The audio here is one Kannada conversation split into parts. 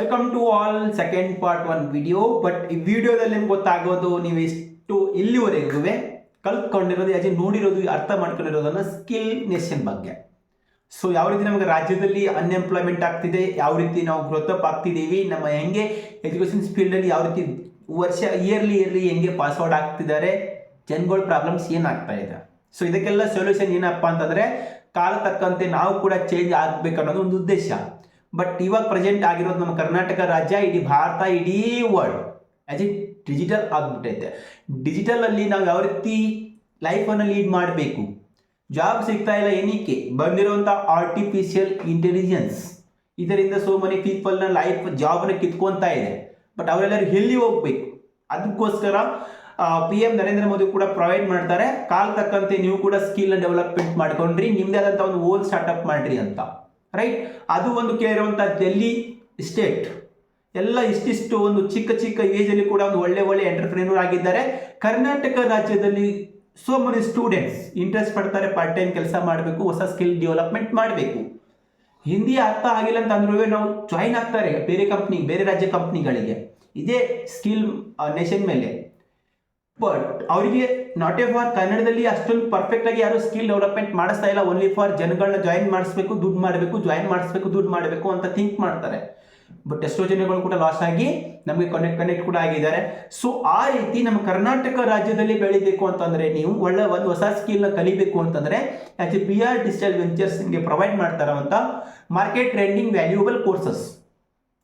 Welcome to all second part one video but ಈ ವಿಡಿಯೋದಲ್ಲಿ ನಿಮ್ಗೆ ಗೊತ್ತಾಗೋದು ನೀವು ಎಷ್ಟು ಇಲ್ಲಿವರೆಗೂ ಕಲ್ತ್ಕೊಂಡಿರೋದು ಯಾಕೆ ನೋಡಿರೋದು, ಅರ್ಥ ಮಾಡ್ಕೊಂಡಿರೋದನ್ನ ಸ್ಕಿಲ್ ನೇಷನ್ ಬಗ್ಗೆ. ಸೊ ಯಾವ ರೀತಿ ನಮಗೆ ರಾಜ್ಯದಲ್ಲಿ ಅನ್ಎಂಪ್ಲಾಯ್ಮೆಂಟ್ ಆಗ್ತಿದೆ, ಯಾವ ರೀತಿ ನಾವು ಗ್ರೋತಪ್ ಆಗ್ತಿದ್ದೀವಿ ನಮ್ಮ ಹೆಂಗೆ ಎಜುಕೇಷನ್ ಫೀಲ್ಡಲ್ಲಿ ಯಾವ ರೀತಿ ವರ್ಷ ಇಯರ್ಲಿ ಇಯರ್ಲಿ ಹೆಂಗೆ ಪಾಸ್ಔಟ್ ಆಗ್ತಿದ್ದಾರೆ, ಜನಗಳ ಪ್ರಾಬ್ಲಮ್ಸ್ ಏನಾಗ್ತಾ ಇದೆ. ಸೊ ಇದಕ್ಕೆಲ್ಲ ಸೊಲ್ಯೂಷನ್ ಏನಪ್ಪ ಅಂತಂದರೆ ಕಾಲ ತಕ್ಕಂತೆ ನಾವು ಕೂಡ ಚೇಂಜ್ ಆಗ್ಬೇಕು ಒಂದು ಉದ್ದೇಶ. ಬಟ್ ಇವಾಗ ಪ್ರೆಸೆಂಟ್ ಆಗಿರೋದು ನಮ್ಮ ಕರ್ನಾಟಕ ರಾಜ್ಯ, ಇಡೀ ಭಾರತ, ಇಡೀ ವರ್ಲ್ಡ್ ಆ್ಯಸ್ ಇಟ್ ಡಿಜಿಟಲ್ ಆಗಿಬಿಟ್ಟೈತೆ. ಡಿಜಿಟಲ್ ಅಲ್ಲಿ ನಾವು ಯಾವ ರೀತಿ ಲೈಫನ್ನು ಲೀಡ್ ಮಾಡಬೇಕು? ಜಾಬ್ ಸಿಗ್ತಾ ಇಲ್ಲ ಏನಕ್ಕೆ ಬಂದಿರುವಂಥ ಆರ್ಟಿಫಿಷಿಯಲ್ ಇಂಟೆಲಿಜೆನ್ಸ್ ಇದರಿಂದ ಸೋ ಮನಿ ಪೀಪಲ್ನ ಲೈಫ್ ಜಾಬ್ನ ಕಿತ್ಕೊತಾ ಇದೆ. ಬಟ್ ಅವರೆಲ್ಲರೂ ಎಲ್ಲಿ ಹೋಗ್ಬೇಕು? ಅದಕ್ಕೋಸ್ಕರ ಪಿ ಎಂ ನರೇಂದ್ರ ಮೋದಿ ಕೂಡ ಪ್ರೊವೈಡ್ ಮಾಡ್ತಾರೆ. ಕಾಲ ತಕ್ಕಂತೆ ನೀವು ಕೂಡ ಸ್ಕಿಲ್ನ ಡೆವಲಪ್ಮೆಂಟ್ ಮಾಡ್ಕೊಂಡ್ರಿ. ನಿಮ್ಮದೇ ಆದಂಥ ಒಂದು ಓಲ್ ಸ್ಟಾರ್ಟ್ಅಪ್ ಮಾಡ್ರಿ ಅಂತ. ರೈಟ್ ಅದು ಒಂದು ಕೇಳಿರುವಂಥ ಡೆಲ್ಲಿ ಸ್ಟೇಟ್ ಎಲ್ಲ ಇಷ್ಟಿಷ್ಟು ಒಂದು ಚಿಕ್ಕ ಚಿಕ್ಕ ಏಜಲ್ಲಿ ಕೂಡ ಒಂದು ಒಳ್ಳೆ ಒಳ್ಳೆ ಎಂಟರ್ಪ್ರಿನೂರ್ ಆಗಿದ್ದಾರೆ. ಕರ್ನಾಟಕ ರಾಜ್ಯದಲ್ಲಿ ಸೋ ಮನಿ ಸ್ಟೂಡೆಂಟ್ಸ್ ಇಂಟ್ರೆಸ್ಟ್ ಪಡ್ತಾರೆ ಪಾರ್ಟ್ ಟೈಮ್ ಕೆಲಸ ಮಾಡಬೇಕು, ಹೊಸ ಸ್ಕಿಲ್ ಡೆವಲಪ್ಮೆಂಟ್ ಮಾಡಬೇಕು. ಹಿಂದಿ ಅರ್ಥ ಆಗಿಲ್ಲ ಅಂತ ಅಂದ್ರೂ ನಾವು ಜಾಯಿನ್ ಆಗ್ತಾರೆ ಬೇರೆ ಕಂಪ್ನಿ ಬೇರೆ ರಾಜ್ಯ ಕಂಪ್ನಿಗಳಿಗೆ ಇದೇ ಸ್ಕಿಲ್ ನೇಷನ್ ಮೇಲೆ. ಬಟ್ ಅವರಿಗೆ ನಾಟ್ ಎ ಫಾರ್ ಕನ್ನಡದಲ್ಲಿ ಅಷ್ಟೊಂದು ಪರ್ಫೆಕ್ಟ್ ಆಗಿ ಯಾರು ಸ್ಕಿಲ್ ಡೆವಲಪ್ಮೆಂಟ್ ಮಾಡಿಸ್ತಾ ಇಲ್ಲ. ಓನ್ಲಿ ಫಾರ್ ಜನಗಳನ್ನ ಜಾಯಿನ್ ಮಾಡಿಸ್ಬೇಕು, ದುಡ್ಡು ಮಾಡಬೇಕು ಜಾಯಿನ್ ಮಾಡಿಸ್ಬೇಕು, ದುಡ್ಡು ಮಾಡಬೇಕು ಅಂತ ಥಿಂಕ್ ಮಾಡ್ತಾರೆ. ಬಟ್ ಎಷ್ಟೋ ಜನಗಳು ಕೂಡ ಲಾಸ್ ಆಗಿ ನಮಗೆ ಕನೆಕ್ಟ್ ಕನೆಕ್ಟ್ ಕೂಡ ಆಗಿದ್ದಾರೆ. ಸೊ ಆ ರೀತಿ ನಮ್ಮ ಕರ್ನಾಟಕ ರಾಜ್ಯದಲ್ಲಿ ಬೆಳಿಬೇಕು ಅಂತಂದ್ರೆ ನೀವು ಒಳ್ಳೆ ಒಂದು ಹೊಸ ಸ್ಕಿಲ್ನ ಕಲಿಬೇಕು ಅಂತಂದ್ರೆ A P R digital ventures ನಿಮಗೆ ಪ್ರೊವೈಡ್ ಮಾಡ್ತಾರಂತ ಮಾರ್ಕೆಟ್ ಟ್ರೆಂಡಿಂಗ್ ವ್ಯಾಲ್ಯೂಬಲ್ ಕೋರ್ಸಸ್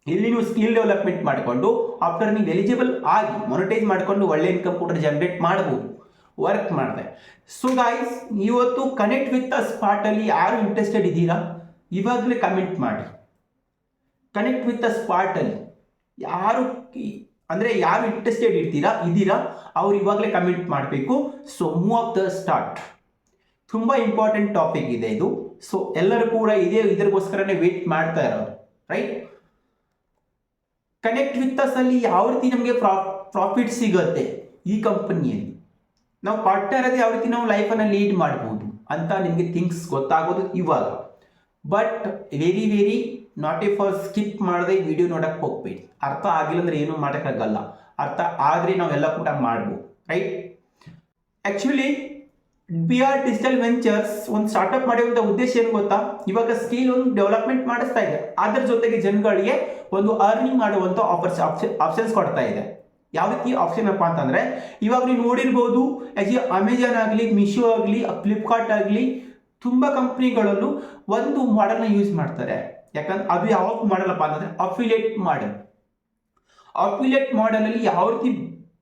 ಇಲ್ಲಿ ನೀವು ಸ್ಕಿಲ್ ಡೆವಲಪ್ಮೆಂಟ್ ಮಾಡಿಕೊಂಡು ಆಫ್ಟರ್ ನೀವು ಎಲಿಜಿಬಲ್ ಆಗಿ ಮೊನಿಟೈಸ್ ಮಾಡಿಕೊಂಡು ಒಳ್ಳೆ ಇನ್ಕಮ್ ಕೂಡ ಜನರೇಟ್ ಮಾಡಬಹುದು ವರ್ಕ್ ಮಾಡಿದೆ. ಸೊ ಗಾಯ್ಸ್ ಇವತ್ತು ಕನೆಕ್ಟ್ ವಿತ್ ಅ ಸ್ಪಾಟಲ್ಲಿ ಯಾರು ಇಂಟ್ರೆಸ್ಟೆಡ್ ಇದ್ದೀರಾ? ಇವಾಗಲೇ ಕಮೆಂಟ್ ಮಾಡಿ. ಕನೆಕ್ಟ್ ವಿತ್ ಅ ಸ್ಪಾಟಲ್ಲಿ ಯಾರು ಅಂದರೆ ಯಾರು ಇಂಟ್ರೆಸ್ಟೆಡ್ ಇರ್ತೀರಾ, ಇದ್ದೀರಾ, ಅವ್ರು ಇವಾಗಲೇ ಕಮೆಂಟ್ ಮಾಡಬೇಕು. So move of the start ತುಂಬ ಇಂಪಾರ್ಟೆಂಟ್ ಟಾಪಿಕ್ ಇದೆ ಇದು. ಸೊ ಎಲ್ಲರೂ ಕೂಡ ಇದೇ ಇದಕ್ಕೋಸ್ಕರನೇ ವೇಟ್ ಮಾಡ್ತಾ ಇರೋರು ರೈಟ್ ಕನೆಕ್ಟ್ ವಿತ್ ಅಸ್ ಅಲ್ಲಿ ಯಾವ ರೀತಿ ನಮಗೆ ಪ್ರಾಫಿಟ್ ಸಿಗುತ್ತೆ ಈ ಕಂಪನಿಯಲ್ಲಿ ನಾವು ಪಾರ್ಟ್ನರ್ ಅದೇ ಯಾವ ರೀತಿ ನಾವು ಲೈಫನ್ನು ಲೀಡ್ ಮಾಡ್ಬೋದು ಅಂತ ನಿಮಗೆ ಥಿಂಗ್ಸ್ ಗೊತ್ತಾಗೋದು ಇವಾಗ. But very very not a for skip ಮಾಡದೆ ವಿಡಿಯೋ ನೋಡಕ್ಕೆ ಹೋಗ್ಬೇಡಿ. ಅರ್ಥ ಆಗಿಲ್ಲ ಅಂದ್ರೆ ಏನೂ ಮಾಡೋಕ್ಕಾಗಲ್ಲ. ಅರ್ಥ ಆದರೆ ನಾವೆಲ್ಲ ಕೂಡ ಮಾಡ್ಬೋದು right actually B R digital ventures ಒಂದು ಸ್ಟಾರ್ಟ್ಅಪ್ ಮಾಡಿರುವಂಥ ಉದ್ದೇಶ ಏನು ಗೊತ್ತಾ? ಇವಾಗ ಸ್ಕಿಲ್ ಒಂದು ಡೆವಲಪ್ಮೆಂಟ್ ಮಾಡಿಸ್ತಾ ಇದೆ. ಅದರ ಜೊತೆಗೆ ಜನಗಳಿಗೆ ಒಂದು ಅರ್ನಿಂಗ್ ಮಾಡುವಂಥ ಆಫರ್ಸ್ ಆಪ್ಷನ್ಸ್ ಕೊಡ್ತಾ ಇದೆ. ಯಾವ ರೀತಿ ಆಪ್ಷನ್ ಅಪ್ಪ ಅಂತಂದ್ರೆ, ಇವಾಗ ನೀವು ನೋಡಿರ್ಬೋದು ಆಸ್ ಎ ಅಮೆಜಾನ್ ಆಗಲಿ ಮಿಶೋ ಆಗಲಿ ಫ್ಲಿಪ್ಕಾರ್ಟ್ ಆಗಲಿ, ತುಂಬ ಕಂಪ್ನಿಗಳಲ್ಲೂ ಒಂದು ಮಾಡೆಲ್ನ ಯೂಸ್ ಮಾಡ್ತಾರೆ. ಯಾಕಂದ್ರೆ ಅದು ಯಾವ ಮಾಡಲ್ಲಪ್ಪ ಅಂತಂದ್ರೆ ಅಫಿಲಿಯೇಟ್ ಮಾಡೆಲ್ ಅಫಿಲಿಯೇಟ್ ಮಾಡೆಲಲ್ಲಿ ಯಾವ ರೀತಿ